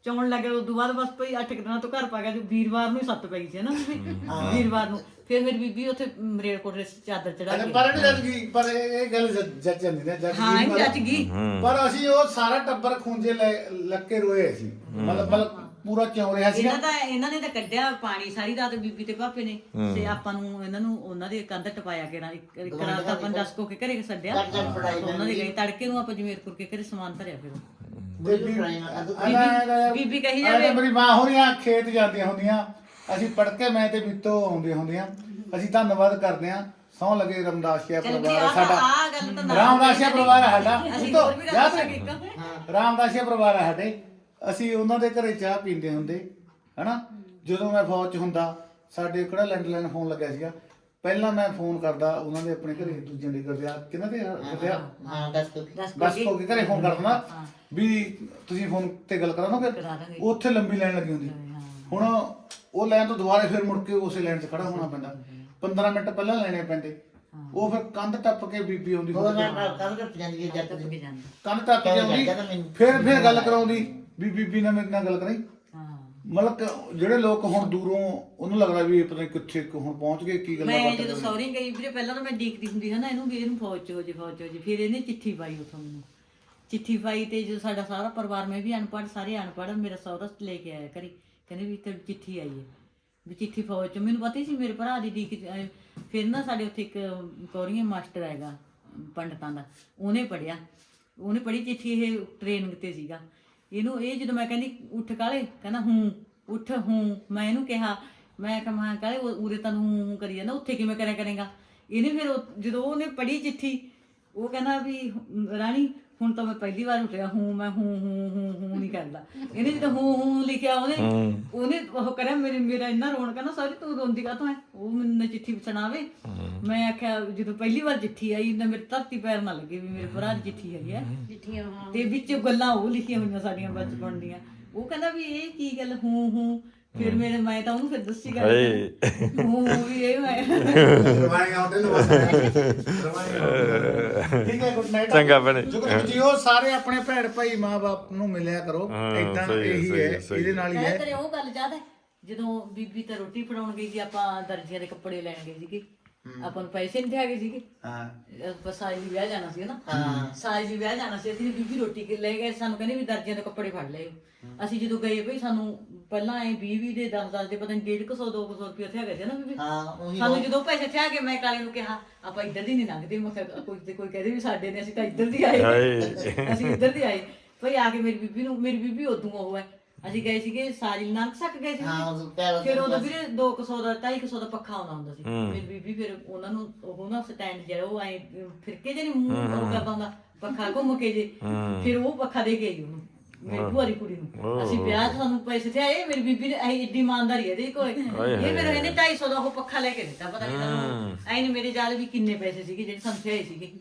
ਚੌਣ ਲੱਗ ਗਿਆ ਉਦੋਂ ਬਾਅਦ ਬਸ ਭਈ ਅੱਠ ਕੁ ਦਿਨਾਂ ਤੋਂ ਘਰ ਪਾ ਗਿਆ ਜੋ ਵੀਰਵਾਰ ਨੂੰ ਹੀ ਸੱਤ ਪਈ ਸੀ ਨਾ ਵੀਰਵਾਰ ਨੂੰ। ਫਿਰ ਮੇਰੀ ਬੀਬੀ ਉੱਥੇ ਮਰੇੜਕੋਟਲੇ ਚਾਦਰ ਚੜਾ ਕੇ ਪਰ ਨਹੀਂ ਜੱਜ ਗਈ ਪਰ ਇਹ ਇਹ ਗੱਲ ਜ- ਜੱਜ ਜਾਂਦੀ ਨੇ ਜੱਜ ਹਾਂ ਗਈ ਇਹ ਪਰ- ਚੱਜ ਗਈ ਪਰ ਅਸੀਂ ਉਹ ਸਾਰਾ ਟੱਬਰ ਖੂੰਜੇ ਲੈ ਲੱਕੇ ਰੋਏ ਸੀ ਮਤਲਬ ਮਤਲਬ ਪੂਰਾ ਕਿਉਂ ਰਿਹਾ ਸੀਗਾ? ਇਹਨਾਂ ਦਾ ਇਹਨਾਂ ਨੇ ਤਾਂ ਕੱਢਿਆ ਪਾਣੀ ਸਾਰੀ ਰਾਤ ਬੀਬੀ ਤੇ ਪਾਪੇ ਨੇ। ਤੇ ਆਪਾਂ ਨੂੰ ਇਹਨਾਂ ਨੂੰ ਉਹਨਾਂ ਦੇ ਕੰਧ ਟਪਾਇਆ ਕੇ ਨਾ ਇੱਕ ਇੱਕ ਰਾਤ ਆਪਾਂ ਦਸ ਕੋ ਕੇ ਘਰੇ ਛੱਡਿਆ ਉਹਨਾਂ ਦੇ ਗਏ ਤੜਕੇ ਨੂੰ ਆਪਾਂ ਜਮੇਰਪੁਰ ਕੇ ਘਰੇ ਸਮਾਨ ਧਰਿਆ ਫਿਰ ਬੀਬੀ ਬੀਬੀ ਕਹੀ ਜਾਵੇ। ਮੇਰੀ ਮਾਂ ਹੋਰੀਆਂ ਖੇਤ ਜਾਂਦੀਆਂ ਹੁੰਦੀਆਂ। ਅਸੀਂ ਪੜ ਕੇ ਮੈਂ ਤੇ ਬਿੱਤੋ ਆਉਂਦੇ ਹੁੰਦੀਆਂ ਅਸੀਂ ਧੰਨਵਾਦ ਕਰਦੇ ਹਾਂ। ਸੌ ਲਗੇ ਰਮਦਾਸੀਆ ਪਰਿਵਾਰ ਸਾਡਾ। ਰਾਮਦਾਸੀਆ ਪਰਿਵਾਰ ਹੈ। ਸਾਡਾ ਬਿੱਤੋ, ਤੂੰ। ਇੱਕ। ਰਾਮਦਾਸੀਆ ਪਰਿਵਾਰ ਹੈ ਸਾਡੇ। ਅਸੀਂ ਉਹਨਾਂ ਦੇ ਘਰੇ ਚਾਹ ਪੀਂਦੇ ਹੁੰਦੇ ਹਨਾ ਜਦੋਂ ਮੈਂ ਫੌਜ 'ਚ ਹੁੰਦਾ ਸਾਡੇ ਕਿਹੜਾ ਲੈਂਡਲਾਈਨ ਫੋਨ ਲੱਗਿਆ ਸੀਗਾ ਪਹਿਲਾਂ ਮੈਂ ਫੋਨ ਕਰਦਾ ਉਹਨਾਂ ਦੇ ਆਪਣੇ ਘਰੇ ਦੂਜਿਆਂ ਦੇ ਗੁਰਦਿਆ ਕਿਹਨਾਂ ਦੇ ਗੁਰਦਿਆ ਹਾਂ ਦੱਸ ਤੂੰ ਦੱਸ ਬਸ ਹੋ ਕੇ ਘਰੇ ਫੋਨ ਕਰ ਦਿੰਦਾ ਵੀ ਤੁਸੀਂ ਫੋਨ ਤੇ ਗੱਲ ਕਰਾ ਦਾਂਗੇ। ਉੱਥੇ ਲੰਬੀ ਲਾਈਨ ਲੱਗੀ ਹੁੰਦੀ ਹੁਣ ਉਹ ਲਾਈਨ ਤੋਂ ਦੁਬਾਰਾ ਫਿਰ ਮੁੜ ਕੇ ਉਸੇ ਲਾਈਨ 'ਚ ਖੜਾ ਹੋਣਾ ਪੈਂਦਾ 15 ਮਿੰਟ ਪਹਿਲਾਂ ਲੈਣੇ ਪੈਂਦੇ ਉਹ ਫਿਰ ਕੰਧ ਟੱਪ ਕੇ ਬੀਬੀ ਆਉਂਦੀ ਨਾ ਕੱਲ ਕਰ ਜਾਂਦੀ ਹੈ ਜੱਟ ਦੀ ਜਾਂਦਾ ਕੰਧ ਟੱਪ ਕੇ ਮੈਨੂੰ। ਫਿਰ ਫਿਰ ਗੱਲ ਕਰਾਉਂਦੀ ਵੀ ਬੀਬੀ ਨਾਲ ਮੇਰੇ ਨਾਲ ਗੱਲ ਕਰਾਈ। ਹਾਂ। ਮਤਲਬ ਕਿ ਜਿਹੜੇ ਲੋਕ ਹੁਣ ਦੂਰੋਂ ਉਹਨੂੰ ਲੱਗਦਾ ਵੀ ਇਹ ਪਤਾ ਨਹੀਂ ਕਿੱਥੇ ਕੁ ਹੁਣ ਪਹੁੰਚ ਗਏ ਕੀ ਗੱਲਾਂ ਮੈਂ ਬਾਤਾਂ ਜਦੋਂ ਸੌਰੀ ਗਈ ਵੀਰੇ ਪਹਿਲਾਂ ਤਾਂ ਮੈਂ ਡੀਕਦੀ ਹੁੰਦੀ ਹਾਂ ਨਾ ਇਹਨੂੰ ਵੀ ਇਹਨੂੰ ਫੌਜ ਚ ਹੋ ਜੇ ਫੌਜ ਚ ਹੋ ਜੇ ਫਿਰ ਇਹਨੇ ਚਿੱਠੀ ਪਾਈ ਉਥੋਂ ਮੈਨੂੰ। ਚਿੱਠੀ ਪਾਈ ਤੇ ਜਦੋਂ ਸਾਡਾ ਸਾਰਾ ਪਰਿਵਾਰ ਮੈਂ ਵੀ ਅਨਪੜ੍ਹ ਸਾਰੇ ਅਨਪੜ੍ਹ ਮੇਰਾ ਸਹੁਰਾ ਲੈ ਕੇ ਆਇਆ ਘਰੇ। ਕਹਿੰਦੇ ਵੀ ਤੇ ਚਿੱਠੀ ਆਈ ਹੈ। ਵੀ ਚਿੱਠੀ ਫੌਜ ਚ ਮੈਨੂੰ ਪਤਾ ਹੀ ਸੀ ਮੇਰੇ ਭਰਾ ਦੀ ਡੀਕ ਫਿਰ ਨਾ ਸਾਡੇ ਉੱਥੇ ਇੱਕ ਕੌਰੀਆਂ ਮਾਸਟਰ ਹੈਗਾ ਪੰਡਤਾਂ ਦਾ ਉਹਨੇ ਪੜਿਆ ਉਹਨੇ ਪੜੀ ਚਿੱਠੀ ਇਹ ਟ੍ਰੇਨਿੰਗ ਤੇ ਸੀਗਾ। ਇਹਨੂੰ ਇਹ ਜਦੋਂ ਮੈਂ ਕਹਿੰਦੀ, ਉੱਠ ਕਾਲੇ, ਕਹਿੰਦਾ, ਹੂੰ, ਉੱਠ, ਹੂੰ। ਮੈਂ ਇਹਨੂੰ ਕਿਹਾ, ਮੈਂ ਕਿਹਾ, ਮੈਂ ਕਾਲੇ, ਉਹ- ਉਰੇ ਤਾਂ ਹੂੰ ਕਰੀ ਜਾਂਦਾ, ਉੱਥੇ ਕਿਵੇਂ ਕਰਿਆ ਕਰੇਗਾ? ਇਹਨੇ ਫਿਰ ਜਦੋਂ ਉਹਨੇ ਪੜ੍ਹੀ ਚਿੱਠੀ, ਉਹ ਕਹਿੰਦਾ ਵੀ, ਰਾਣੀ ਹੁਣ ਤਾਂ ਮੈਂ ਪਹਿਲੀ ਵਾਰ ਉੱਠਿਆ ਹੂੰ ਮੈਂ ਹੂੰ ਹੂੰ ਹੂੰ ਹੂੰ ਨਹੀਂ ਕਰਦਾ ਇਹਨੇ ਜਦੋਂ ਹੂੰ ਹੂੰ ਲਿਖਿਆ ਉਹਨੇ ਉਹਨੇ ਉਹ ਕਰਿਆ ਮੇਰੇ ਮੇਰਾ ਇੰਨਾ ਰੋਣ ਕਹਿੰਦਾ ਸਾਰੀ ਤੂੰ ਰੋਂਦੀ ਕਾ ਹੈ ਉਹ ਮੈਨੂੰ ਚਿੱਠੀ ਸੁਣਾਵੇ ਮੈਂ ਆਖਿਆ ਜਦੋਂ ਪਹਿਲੀ ਵਾਰ ਚਿੱਠੀ ਆਈ ਨਾ ਮੇਰੇ ਧਰਤੀ ਪੈਰ ਨਾ ਲੱਗੇ ਵੀ ਮੇਰੇ ਭਰਾ ਦੀ ਚਿੱਠੀ ਆਈ ਹੈ। ਚਿੱਠੀਆਂ ਹਾਂ। ਤੇ ਵਿੱਚ ਗੱਲਾਂ ਉਹ ਲਿਖੀਆਂ ਹੋਈਆਂ ਸਾਡੀਆਂ ਬਚਪਨ ਦੀਆਂ। ਉਹ ਕਹਿੰਦਾ ਵੀ ਇਹ ਕੀ ਗੱਲ ਹੂੰ ਹੂੰ ਫਿਰ ਮੇਰੇ ਮੈਂ ਤਾਂ ਉਹਨੂੰ ਫਿਰ ਦੱਸੀ ਗੱਲ ਹਾਏ। ਹੂੰ ਹੂੰ ਵੀ ਇਹ ਮੈਂ ਰਵਾਏਗਾ ਹੋਟਲ ਨੂੰ ਠੀਕ ਹੈ ਗੁੱਡ ਨਾਈਟ ਚੰਗਾ ਭੈਣੇ। ਜੁਗਰ ਜੀਓ ਸਾਰੇ ਆਪਣੇ ਭੈਣ ਭਾਈ ਮਾਂ-ਬਾਪ ਨੂੰ ਮਿਲਿਆ ਕਰੋ। ਹਾਂ, ਇਦਾਂ ਸਹੀ ਹੈ, ਇਹੀ ਸਹੀ ਹੈ, ਹੈ ਸਹੀ ਇਹਦੇ ਨਾਲ ਹੀ ਮੈਂ ਹੈ। ਤੇਰੇ ਉਹ ਗੱਲ ਯਾਦ ਹੈ? ਜਦੋਂ ਬੀਬੀ ਤਾਂ ਰੋਟੀ ਫੜਾਉਣ ਗਈ ਸੀ ਆਪਾਂ ਦਰਜੀਆਂ ਦੇ ਕੱਪੜੇ ਲੈਣ ਗਏ ਸੀਗੇ। ਆਪਾਂ ਨੂੰ ਪੈਸੇ ਨਹੀਂ ਦਿਆਗੇ ਸੀਗੇ। ਹਾਂ। ਆਪਾਂ ਸਾਰੀ ਦੀ ਵਿਆਹ ਜਾਣਾ ਸੀ ਨਾ ਹਾਂ। ਸਾਰੀ ਦੀ ਵਿਆਹ ਜਾਣਾ ਸੀ ਅਸੀਂ ਬੀਬੀ ਰੋਟੀ ਕੇ ਲੈ ਗਏ ਸਾਨੂੰ ਕਹਿੰਦੇ ਵੀ ਦਰਜੀਆਂ ਦੇ ਕੱਪੜੇ ਫੜ ਲਏ ਅਸੀਂ ਜਦੋਂ ਗਏ ਭਈ ਸਾਨੂੰ ਪਹਿਲਾਂ ਐ 20 20 ਦੇ 10 10 ਦੇ ਪਤਾ ਨਹੀਂ 150 200 ਰੁਪਏ ਉੱਥੇ ਹੈਗੇ ਸੀ ਨਾ ਬੀਬੀ। ਹਾਂ ਉਹੀ ਸਾਨੂੰ ਜਦੋਂ ਪੈਸੇ ਥਿਆ ਕੇ ਮੈਂ ਕਾਲੇ ਨੂੰ ਕਿਹਾ ਆਪਾਂ ਇੱਧਰ ਦੀ ਨਹੀਂ ਲੰਘਦੇ ਮੈਂ ਕਿਹਾ ਕੋਈ ਤੇ ਕੋਈ ਕਹਦੇ ਵੀ ਸਾਡੇ ਨੇ ਅਸੀਂ ਤਾਂ ਇੱਧਰ ਦੀ ਆਏ। ਹਾਏ। ਅਸੀਂ ਇੱਧਰ ਦੀ ਆਏ। ਭਈ ਆ ਕੇ ਮੇਰੀ ਬੀਬੀ ਨੂੰ ਮੇਰੀ ਬੀਬੀ ਉਦੋਂ ਉਹ ਹੈ ਅਸੀਂ ਗਏ ਸੀਗੇ ਸਾਜਿਲ ਨਾਨਕ ਸੱਕ ਗਏ ਸੀ ਹਾਂ ਉਹ ਪੈਰ ਫਿਰ ਉਦੋਂ ਵੀਰੇ 200 ਦਾ 250 ਦਾ ਪੱਖਾ ਆਉਂਦਾ ਹੁੰਦਾ ਸੀ। ਮੇਰੀ ਬੀਬੀ ਫਿਰ ਉਹਨਾਂ ਨੂੰ ਉਹ ਨਾ ਸਟੈਂਡ ਜਿਹੜਾ ਉਹ ਐ ਫਿਰਕੇ ਜੇ ਨਹੀਂ ਮੂੰਹ ਉਹ ਕਰਦਾ ਹੁੰਦਾ ਪੱਖਾ ਘੁੰਮ ਕੇ ਜੇ। ਫਿਰ ਉਹ ਪੱਖਾ ਦੇ ਕੇ ਆਈ ਉਹਨੂੰ ਮੇਰੀ ਭੂਆਰੀ ਕੁੜੀ ਨੂੰ। ਅਸੀਂ ਵਿਆਹ 'ਚ ਸਾਨੂੰ ਪੈਸੇ ਤੇ ਆਏ ਮੇਰੀ ਬੀਬੀ ਨੇ ਐ ਏਡੀ ਇਮਾਨਦਾਰੀ ਹੈ ਕੋਈ ਇਹ ਫਿਰ ਇਹਨੇ 250 ਦਾ ਉਹ ਪੱਖਾ ਲੈ ਕੇ ਦਿੱਤਾ ਪਤਾ ਨਹੀਂ ਸਾਨੂੰ। ਐ ਨਹੀਂ ਮੇਰੇ ਜਾਲ ਵੀ ਕਿੰਨੇ ਪੈਸੇ ਸੀਗੇ ਜਿਹੜੇ ਸਾਨੂੰ ਆਏ ਸੀਗੇ।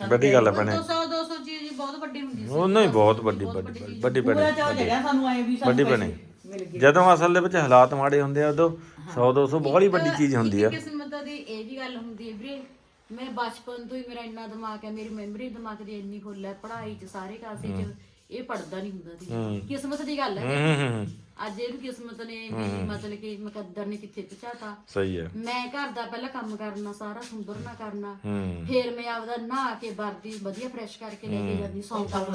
ਵੱਡੀ ਗੱਲ ਹੈ ਭੈਣੇ। 200 200 ਚੀਜ਼ ਬਹੁਤ ਵੱਡੀ ਹੁੰਦੀ ਸੀ। ਉਹ ਨਹੀਂ ਬਹੁਤ ਵੱਡੀ ਵੱਡੀ ਵੱਡੀ ਪੂਰਾ ਭੈਣੇ ਚਾਹ ਜਿਹੜਾ ਸਾਨੂੰ ਐ ਵੀ ਸਾਨੂੰ ਵੱਡੀ ਪੈਸੇ ਭੈਣੇ ਮਿਲ ਗਏ। ਜਦੋਂ ਅਸਲ ਦੇ ਵਿੱਚ ਹਾਲਾਤ ਮਾੜੇ ਹੁੰਦੇ ਆ ਉਦੋਂ 100 200 ਬਹੁਤ ਹੀ ਵੱਡੀ ਚੀਜ਼ ਹੁੰਦੀ ਆ। ਇੱਕ ਕਿਸਮਤ ਦੀ ਇਹ ਵੀ ਗੱਲ ਹੁੰਦੀ ਹੈ ਵੀਰੇ ਮੈਂ ਬਚਪਨ ਤੋਂ ਹੀ ਮੇਰਾ ਇੰਨਾ ਦਿਮਾਗ ਹੈ ਮੇਰੀ ਮੈਮਰੀ ਦਿਮਾਗ ਦੀ ਇੰਨੀ ਫੁੱਲ ਹੈ ਪੜ੍ਹਾਈ 'ਚ ਸਾਰੇ ਕਾਸੇ 'ਚ ਇਹ ਪੜਦਾ ਨਹੀਂ ਹੁੰਦਾ ਸੀ ਕਿਸਮਤ ਦੀ ਗੱਲ ਹੈ ਹੂੰ ਅੱਜ ਇਹਨੂੰ ਕਿਸਮਤ ਨੇ ਮਤਲਬ ਕਿ ਮੁਕੱਦਰ ਨੇ ਕਿੱਥੇ ਪਹੁੰਚਾਤਾ। ਸਹੀ ਹੈ। ਮੈਂ ਘਰ ਦਾ ਪਹਿਲਾਂ ਕੰਮ ਕਰਨਾ ਸਾਰਾ ਸੁੰਦਰਨਾ ਕਰਨਾ। ਫਿਰ ਮੈਂ ਆਪਦਾ ਨਹਾ ਕੇ ਵਰਦੀ ਵਧੀਆ ਫਰੈਸ਼ ਕਰਕੇ ਲੈ ਕੇ ਜਾਂਦੀ ਸੌਂਕਾ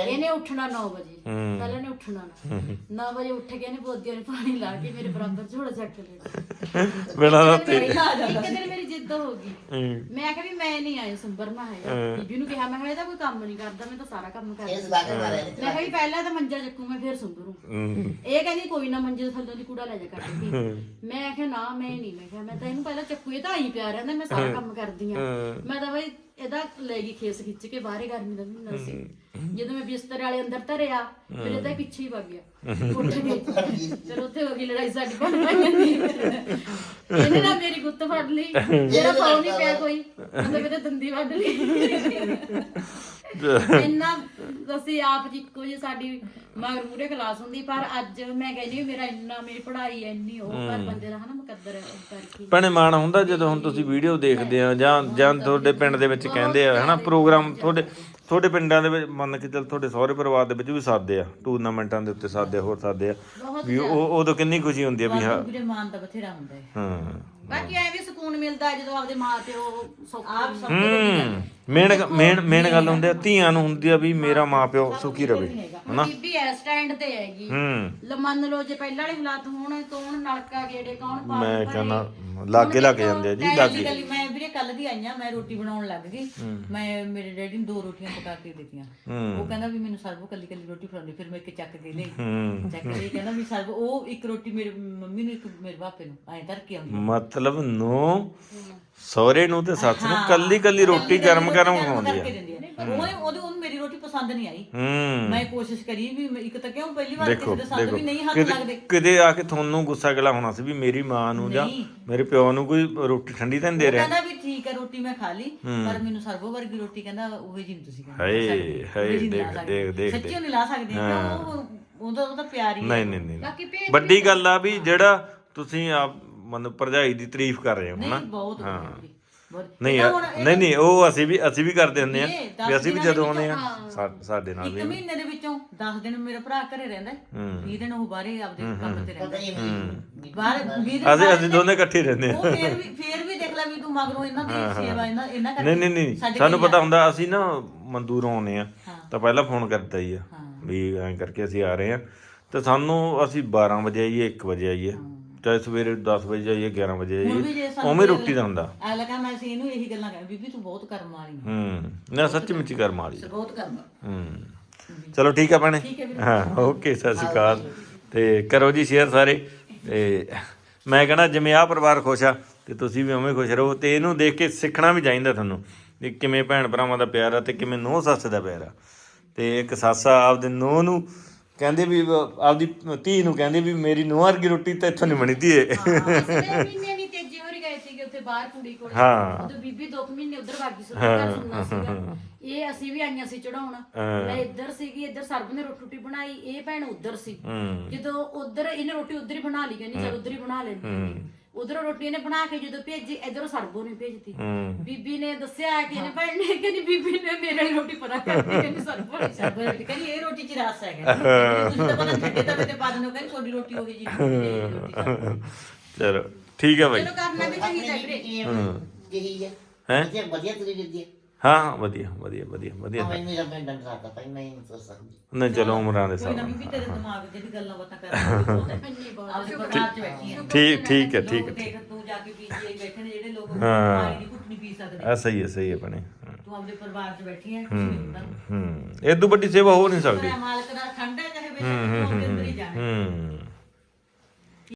ਇਹਨੇ ਉੱਠਣਾ 9 ਵਜੇ। ਪਹਿਲਾਂ ਨੇ ਉੱਠਣਾ ਨਾ। 9 ਵਜੇ ਉੱਠ ਕੇ ਇਹਨੇ ਬੋਦੀਆਂ ਨੇ ਪਾਣੀ ਲਾ ਕੇ ਮੇਰੇ ਬਰਾਬਰ ਝੋਲਾ ਚੱਕ ਲੈਣਾ। ਬਿਨਾਂ ਦਾ ਇੱਕ ਦਿਨ ਮੇਰੀ- ਇੱਕ ਦਿਨ ਮੇਰੀ ਜਿੱਦ ਹੋ ਗਈ। ਮੈਂ ਕਿਹਾ ਵੀ ਮੈਂ ਨਹੀਂ ਆਈ ਸੰਭਰਨਾ ਹੈਗਾ ਬੀਬੀ ਨੂੰ ਕਿਹਾ ਮੈਂ ਕਿਹਾ ਇਹਦਾ ਕੋਈ ਕੰਮ ਨਹੀਂ ਕਰਦਾ ਮੈਂ ਤਾਂ ਸਾਰਾ ਕੰਮ ਕਰਦਾ ਇਸ ਲਾ ਕੇ ਮਾਰਿਆ ਮੈਂ ਕਿਹਾ ਵੀ ਪਹਿਲਾਂ ਤਾਂ ਮੰਜਾ ਚੱਕੂ ਮੈਂ ਫਿਰ ਸੰਭਰੂ ਇਹ ਕਹਿੰਦੀ ਕੋਈ ਨਾ ਮੰਜੇ ਥੱਲੋਂ ਦੀ ਕੂੜਾ ਲੈ ਜਾ ਕੱਢ ਕੇ ਮੈਂ ਕਿਹਾ ਨਾ ਮੈਂ ਨਹੀਂ ਮੈਂ ਕਿਹਾ ਮੈਂ ਤਾਂ ਇਹਨੂੰ ਪਹਿਲਾਂ ਚੱਕੂ ਇਹ ਤਾਂ ਆਈ ਪਿਆ ਰਹਿੰਦਾ ਮੈਂ ਸਾਰਾ ਕੰਮ ਕਰਦੀ ਆ। ਮੈਂ ਤਾਂ ਬਈ ਇਹਦਾ ਲੈ ਗਈ ਖੇਸ ਖਿੱਚ ਕੇ ਬਾਹਰੇ ਗਰਮੀ ਦਾ ਮਹੀਨਾ ਸੀ। ਜਦੋਂ ਮੈਂ ਬਿਸਤਰੇ ਵਾਲੇ ਅੰਦਰ ਧਰਿਆ ਫਿਰ ਇਹਦਾ ਪਿੱਛੇ ਹੀ ਵਗ ਗਿਆ। ਚਲ ਉੱਥੇ ਹੋ ਗਈ ਲੜਾਈ ਸਾਡੀ ਬਣ ਗਈ ਇਹਨੇ ਨਾ ਮੇਰੀ ਗੁੱਤ ਫੜ ਲਈ। ਜਿਹੜਾ ਪਾਉ ਨਹੀਂ ਪਿਆ ਕੋਈ। ਮਤਲਬ ਇਹਦੇ ਦੰਦੀ ਵੱਢ ਲਈ। ਇੰਨਾ ਅਸੀਂ ਆਪ ਜੀ ਇੱਕੋ ਜਿਹੀ ਸਾਡੀ ਮਗਰ ਮੂਰੇ ਕਲਾਸ ਹੁੰਦੀ ਪਰ ਅੱਜ ਮੈਂ ਕਹਿੰਦੀ ਮੇਰਾ ਇੰਨਾ ਮੇਰੀ ਪੜ੍ਹਾਈ ਇੰਨੀ ਉਹ ਪਰ ਬੰਦੇ ਦਾ ਹਨਾ ਮੁਕੱਦਰ ਹੈ ਕਰਕੇ। ਭੈਣੇ ਮਾਣ ਹੁੰਦਾ ਜਦੋਂ ਹੁਣ ਤੁਸੀਂ ਵੀਡੀਓ ਦੇਖਦੇ ਆ ਜਾਂ ਜਾਂ ਤੁਹਾਡੇ ਪਿੰਡ ਦੇ ਵਿੱਚ ਕਹਿੰਦੇ ਆ ਹਨਾ ਪ੍ਰੋਗਰਾਮ ਤੁਹਾਡੇ ਤੁਹਾਡੇ ਪਿੰਡਾਂ ਦੇ ਵਿੱਚ ਮੰਨ ਕੇ ਚੱਲ ਤੁਹਾਡੇ ਸਹੁਰੇ ਪਰਿਵਾਰ ਦੇ ਵਿੱਚ ਵੀ ਸਾਦੇ ਆ ਟੂਰਨਾਮੈਂਟਾਂ ਦੇ ਉੱਤੇ ਸਾਦੇ ਆ, ਹੋਰ ਸਾਦੇ ਆ ਵੀ ਉਹ ਉਦੋਂ ਕਿੰਨੀ ਖੁਸ਼ੀ ਹੁੰਦੀ ਆ ਵੀ ਹਾਂ। ਵੀਰੇ ਮਾਨ ਦਾ ਬਥੇਰਾ ਹੁੰਦਾ ਹੈ। ਹਾਂ। ਬਾਕੀ ਐ ਵੀ ਸਕੂਨ ਮਿਲਦਾ ਹੈ ਜਦੋਂ ਆਪਦੇ ਮਾਂ ਪਿਓ ਸੌਖੇ ਆਪ ਸਭ ਤੋਂ ਵੱਡੀ ਗੱਲ ਹੂੰ ਮੇਨ ਮੇਨ ਮੇਨ ਗੱਲ ਹੁੰਦੀ ਆ ਧੀਆਂ ਨੂੰ ਹੁੰਦੀ ਆ ਵੀ ਮੇਰਾ ਮਾਪਿਓ ਸੁਖੀ ਰਵੇ ਹੁਣ ਬੀਬੀ ਐ ਸਟੈਂਡ ਤੇ ਹੈਗੀ। ਹੂੰ। ਲ ਮੰਨ ਲਓ ਜੇ ਪਹਿਲਾਂ ਵਾਲੇ ਹਾਲਾਤ ਹੋਣ ਕੌਣ ਨਲਕਾ ਗੇੜੇ ਕੌਣ ਪਾ ਮੈਂ ਕਹਿੰਦਾ ਲਾਗੇ ਲੱਗ ਜਾਂਦੇ ਆ ਜੀ ਲਾਗੇ। ਕੱਲੀ ਮੈਂ ਵੀਰੇ ਕੱਲ ਦੀ ਆਈਆਂ ਮੈਂ ਰੋਟੀ ਬਣਾਉਣ ਲੱਗ ਗਈ। ਮੈਂ ਮੇਰੇ ਡੈਡੀ ਨੂੰ ਦੋ ਰੋਟੀਆਂ ਪਕਾ ਕੇ ਦਿੱਤੀਆਂ। ਉਹ ਕਹਿੰਦਾ ਵੀ ਮੈਨੂੰ ਸਰਬੋ ਕੱਲੀ ਕੱਲੀ ਰੋਟੀ ਫੜਾਉਂਦੀ ਫਿਰ ਮੈਂ ਇੱਕ ਚੱਕ ਲਈ। ਚੱਕ ਕਹਿੰਦਾ ਵੀ ਸਰਬ ਉਹ ਇੱਕ ਰੋਟੀ ਮੇਰੇ ਮੰਮੀ ਨੂੰ ਇੱਕ ਮੇਰੇ ਪਾਪੇ ਨੂੰ ਐਂ ਧਰ ਕੇ ਆਉਂਦੀ ਮਤਲਬ ਨੂੰ ਸਹੁਰੇ ਨੂੰ ਤੇ ਸੱਸ ਨੂੰ ਕੱਲੀ ਕੱਲੀ ਰੋਟੀ ਗਰਮ ਗਰਮ ਖਵਾਉਂਦੀ ਆ। ਦਿੰਦੀ ਆ। ਉਹਨੇ ਉਹਦੇ ਉਹਨੂੰ ਮੇਰੀ ਰੋਟੀ ਪਸੰਦ ਨਹੀਂ ਆਈ। ਹੂੰ। ਮੈਂ ਕੋਸ਼ਿਸ਼ ਕਰੀ ਵੀ ਮੈਂ- ਇੱਕ ਤਾਂ ਕਿਉਂ ਪਹਿਲੀ ਵਾਰ ਦੇਖੋ ਕਿਸੇ ਦੇ ਸੰਗ ਦੇਖੋ ਵੀ ਨਹੀਂ ਹੱਥ ਕਿਤੇ ਲੱਗਦੇ। ਕਿਤੇ ਆ ਕੇ ਤੁਹਾਨੂੰ ਗੁੱਸਾ ਗਿਲਾ ਹੋਣਾ ਸੀ ਵੀ ਮੇਰੀ ਮਾਂ ਨੂੰ ਜਾਂ। ਮੇਰੇ ਪਿਓ ਨੂੰ ਕੋਈ ਰੋਟੀ ਠੰਡੀ ਤਾਂ ਨਹੀਂ ਦੇ ਰਿਹਾ? ਕਹਿੰਦਾ ਵੀ ਠੀਕ ਹੈ ਰੋਟੀ ਮੈਂ ਖਾ ਲਈ ਪਰ ਮੈਨੂੰ ਸਰਬੋ ਵਰਗੀ ਰੋਟੀ ਕਹਿੰਦਾ ਉਹ ਜੀ ਤੁਸੀਂ ਕਹਿੰਦੇ। ਹਾਏ ਹਾਏ ਦੇਖ ਦੇਖ ਦੇਖ ਸੱਚੀ ਨਹੀਂ ਲਾ ਸਕਦੇ ਕਿਉਂ ਉਹ ਉਹਦਾ ਉਹਦਾ ਪਿਆਰ ਹੀ। ਨਹੀਂ ਨਹੀਂ ਨਹੀਂ। ਬਾਕੀ ਭੇਜ ਵੱਡੀ ਗੱਲ ਆ ਵੀ ਜਿਹੜਾ ਤੁਸੀਂ ਆਪ ਮਨ ਭਰਜਾਈ ਦੀ ਤਾਰੀਫ ਕਰ ਰਹੇ ਹੋ ਨਹੀਂ ਹਨਾ? ਬਹੁਤ ਬਹੁਤ ਜੀ, ਬਹੁਤ ਨਹੀਂ ਹੁਣ ਨਹੀਂ ਨਹੀਂ ਉਹ ਅਸੀਂ ਵੀ ਅਸੀਂ ਵੀ ਕਰਦੇ ਹੁੰਦੇ ਆ ਵੀ ਅਸੀਂ ਵੀ ਦਿਨਾਂ ਜਦੋਂ ਦੇ ਆਉਨੇ ਆ ਸਾ- ਸਾਡੇ ਨਾਲ ਇੱਕ ਵੀ। ਮਹੀਨੇ ਦੇ ਵਿੱਚੋਂ 10 ਦਿਨ ਮੇਰਾ ਭਰਾ ਘਰੇ ਰਹਿੰਦਾ 20 ਦਿਨ ਉਹ ਬਾਹਰੇ ਆਪਦੇ ਕੰਮ ਤੇ ਰਹਿੰਦਾ ਹੀ। ਨਹੀਂ। ਬਾਹਰ 20 ਦਿਨ ਅਸੀਂ ਅਸੀਂ ਦੋਨੇ ਇਕੱਠੇ ਰਹਿੰਦੇ ਆ। ਉਹ ਫੇਰ ਵੀ ਫੇਰ ਵੀ ਦੇਖ ਲੈ ਵੀ ਤੂੰ ਮਗਰੋਂ ਇਹਨਾਂ ਦੀ ਸੇਵਾ ਇਹਨਾਂ ਇਹਨਾਂ ਕਰਕੇ ਨਹੀਂ ਨਹੀਂ ਨਹੀਂ। ਸਾਡੇ ਸਾਨੂੰ ਪਤਾ ਹੁੰਦਾ ਅਸੀਂ ਨਾ ਮੰਦੂਰੋਂ ਆਉਨੇ ਆ। ਹਾਂ। ਤਾਂ ਪਹਿਲਾਂ ਫੋਨ ਕਰਤਾ ਹੀ ਆ ਹਾਂ। ਵੀ ਐਂ ਕਰਕੇ ਅਸੀਂ ਆ ਰਹੇ ਆ। ਤੇ ਸਾਨੂੰ ਅਸੀਂ 12 ਵਜੇ ਆਈਏ 1 ਵਜੇ ਆਈਏ। ਚਾਹੇ ਸਵੇਰੇ 10 ਵਜੇ ਆਈਏ 11 ਵਜੇ ਹੁਣ ਵੀ ਸਾਨੂੰ ਉਵੇਂ ਰੋਟੀ ਦਾ ਹੁੰਦਾ। ਆ ਲਗਾ ਮੈਂ ਸੀ ਇਹਨੂੰ ਇਹੀ ਗੱਲਾਂ ਕਰ ਬੀਬੀ ਤੂੰ ਬਹੁਤ ਕਰਮ ਵਾਲੀ ਹੈ ਹੂੰ ਨਾ ਸੱਚੀ ਮੁੱਚੀ ਬਹੁਤ ਕਰਮ। ਹੂੰ ਚਲੋ ਠੀਕ ਆ ਭੈਣੇ। ਹਾਂ ਓਕੇ ਸਤਿ ਸ਼੍ਰੀ ਅਕਾਲ। ਤੇ ਕਰੋ ਜੀ ਸ਼ੇਅਰ ਸਾਰੇ। ਤੇ ਮੈਂ ਕਹਣਾ ਜਿਵੇਂ ਆਹ ਪਰਿਵਾਰ ਖੁਸ਼ ਆ ਤੇ ਤੁਸੀਂ ਵੀ ਉਵੇਂ ਖੁਸ਼ ਰਹੋ ਤੇ ਇਹਨੂੰ ਦੇਖ ਕੇ ਸਿੱਖਣਾ ਵੀ ਚਾਹੀਦਾ ਤੁਹਾਨੂੰ ਵੀ ਕਿਵੇਂ ਭੈਣ ਭਰਾਵਾਂ ਦਾ ਪਿਆਰ ਆ ਤੇ ਕਿਵੇਂ ਨੂੰਹ ਸੱਸ ਦਾ ਪਿਆਰ ਆ। ਤੇ ਇੱਕ ਸੱਸ ਆ ਆਪਦੇ ਨੂੰਹ ਨੂੰ ਕਹਿੰਦੇ ਵੀ ਆਪਦੀ ਧੀ ਨੂੰ ਕਹਿੰਦੇ ਵੀ ਮੇਰੀ ਨੂੰਹ ਵਰਗੀ ਰੋਟੀ ਤਾਂ ਇੱਥੋਂ ਨਹੀਂ ਬਣਦੀ ਏ ਅਸਲੇ ਮਹੀਨੇ ਨਹੀਂ ਤੇਜੇ ਹੋਰੀ ਗਏ ਸੀਗੇ ਉੱਥੇ ਬਾਹਰ ਕੁੜੀ ਕੋਲ। ਹਾਂ। ਉਦੋਂ ਬੀਬੀ ਦੋ ਕੁ ਮਹੀਨੇ ਉਧਰ ਵਾਗੀ ਸੀ ਘਰ ਸੁਣਨਾ ਸੀਗਾ। ਇਹ ਅਸੀਂ ਵੀ ਆਈਆਂ ਸੀ ਚੜਾਉਣ। ਮੈਂ ਇੱਧਰ ਸੀਗੀ ਇੱਧਰ ਸਰਬ ਨੇ ਰੋਟੀ ਰੋਟੀ ਬਣਾਈ ਇਹ ਭੈਣ ਉਧਰ ਸੀ। ਹੂੰ। ਜਦੋਂ ਉਧਰ ਇਹਨੇ ਰੋਟੀ ਉਧਰ ਹੀ ਬਣਾ ਲਈ ਕਹਿੰਦੀ ਚਲ ਉਧਰ ਹੀ ਬਣਾ ਲੈਂਦੀ ਉਧਰੋਂ ਰੋਟੀ ਇਹਨੇ ਬਣਾ ਕੇ ਜਦੋਂ ਭੇਜੀ ਇਧਰੋਂ ਸਰਬੋ ਨੇ ਭੇਜਤੀ ਹੂੰ ਬੀਬੀ ਨੇ ਦੱਸਿਆ ਕਿ ਇਹਨੇ ਭੈਣ ਨੇ ਕਹਿੰਦੀ ਬੀਬੀ ਨੇ ਮੇਰੇ ਲਈ ਰੋਟੀ ਪਰਾ ਕਰਤੀ ਕਹਿੰਦੀ ਸਰਬੋ ਨੇ ਸਰਬੋ ਰੋਟੀ ਕਹਿੰਦੀ ਇਹ ਰੋਟੀ ਚ ਰਸ ਹੈਗਾ ਤੁਸੀਂ ਤਾਂ ਪਤਾ ਛੱਡੇ ਤਾਂ ਤੇ ਬਾਦ ਨੂੰ ਕਹਿੰਦੀ ਤੁਹਾਡੀ ਰੋਟੀ ਹੋਗੀ ਜੀ ਰੋਟੀ ਖਾਓ। ਚਲੋ ਠੀਕ ਹੈ ਬਾਈ ਚਲੋ ਕਰਨਾ ਵੀ ਚਾਹੀਦਾ ਵੀਰੇ ਜਿਹੀ ਹੈ ਹੈਂ? ਵਧੀਆ ਵਧੀਆ ਤੁਰੀ ਫਿਰਦੀ ਹੈ ਹਾਂ ਹਾਂ ਵਧੀਆ ਵਧੀਆ ਵਧੀਆ ਵਧੀਆ। ਮੈਂ ਮੇਰਾ ਮੈਂ ਡੰਡ ਸਕਦਾ ਭਾਈ ਮੈਂ ਨਹੀਂ ਸੋਚ ਸਕਦੀ। ਨਹੀਂ ਚਲੋ ਉਮਰਾਂ ਦੇ ਕੋਈ ਨਾ ਹਿਸਾਬ ਬੀਬੀ ਤੇਰੇ ਦਿਮਾਗ 'ਚ ਜਿਹੜੀ ਗੱਲਾਂ ਬਾਤਾਂ ਕਰ ਇੰਨੀ ਬਹੁਤ ਆਪਦੇ ਪਰਿਵਾਰ 'ਚ ਬੈਠੀ ਆ। ਠੀਕ ਠੀਕ ਹੈ ਠੀਕ ਹੈ ਦੇਖ ਤੂੰ ਜਾ ਕੇ ਪੀਜੀਆਈ ਬੈਠੇ ਨੇ ਜਿਹੜੇ ਲੋਕ ਹਾਂ। ਪਾਣੀ ਦੀ ਘੁੱਟ ਨਹੀਂ ਪੀ ਸਕਦੇ। ਆ ਸਹੀ ਹੈ ਸਹੀ ਹੈ ਭੈਣੇ। ਤੂੰ ਆਪਦੇ ਪਰਿਵਾਰ 'ਚ ਬੈਠੀ ਆ ਨਹੀਂ ਹੁੰਦਾ ਹੂੰ। ਇਹ ਤੋਂ ਵੱਡੀ ਸੇਵਾ ਹੋ ਨਹੀਂ ਸਕਦੀ। ਤੇਰਾ ਮਾਲਕ ਦਾ ਠੰਡਾ ਚਾਹੇ ਬੇਸ਼ੱਕ ਤੂੰ ਅੰਦਰ ਹੀ ਜਾਣਾ। ਹੂੰ।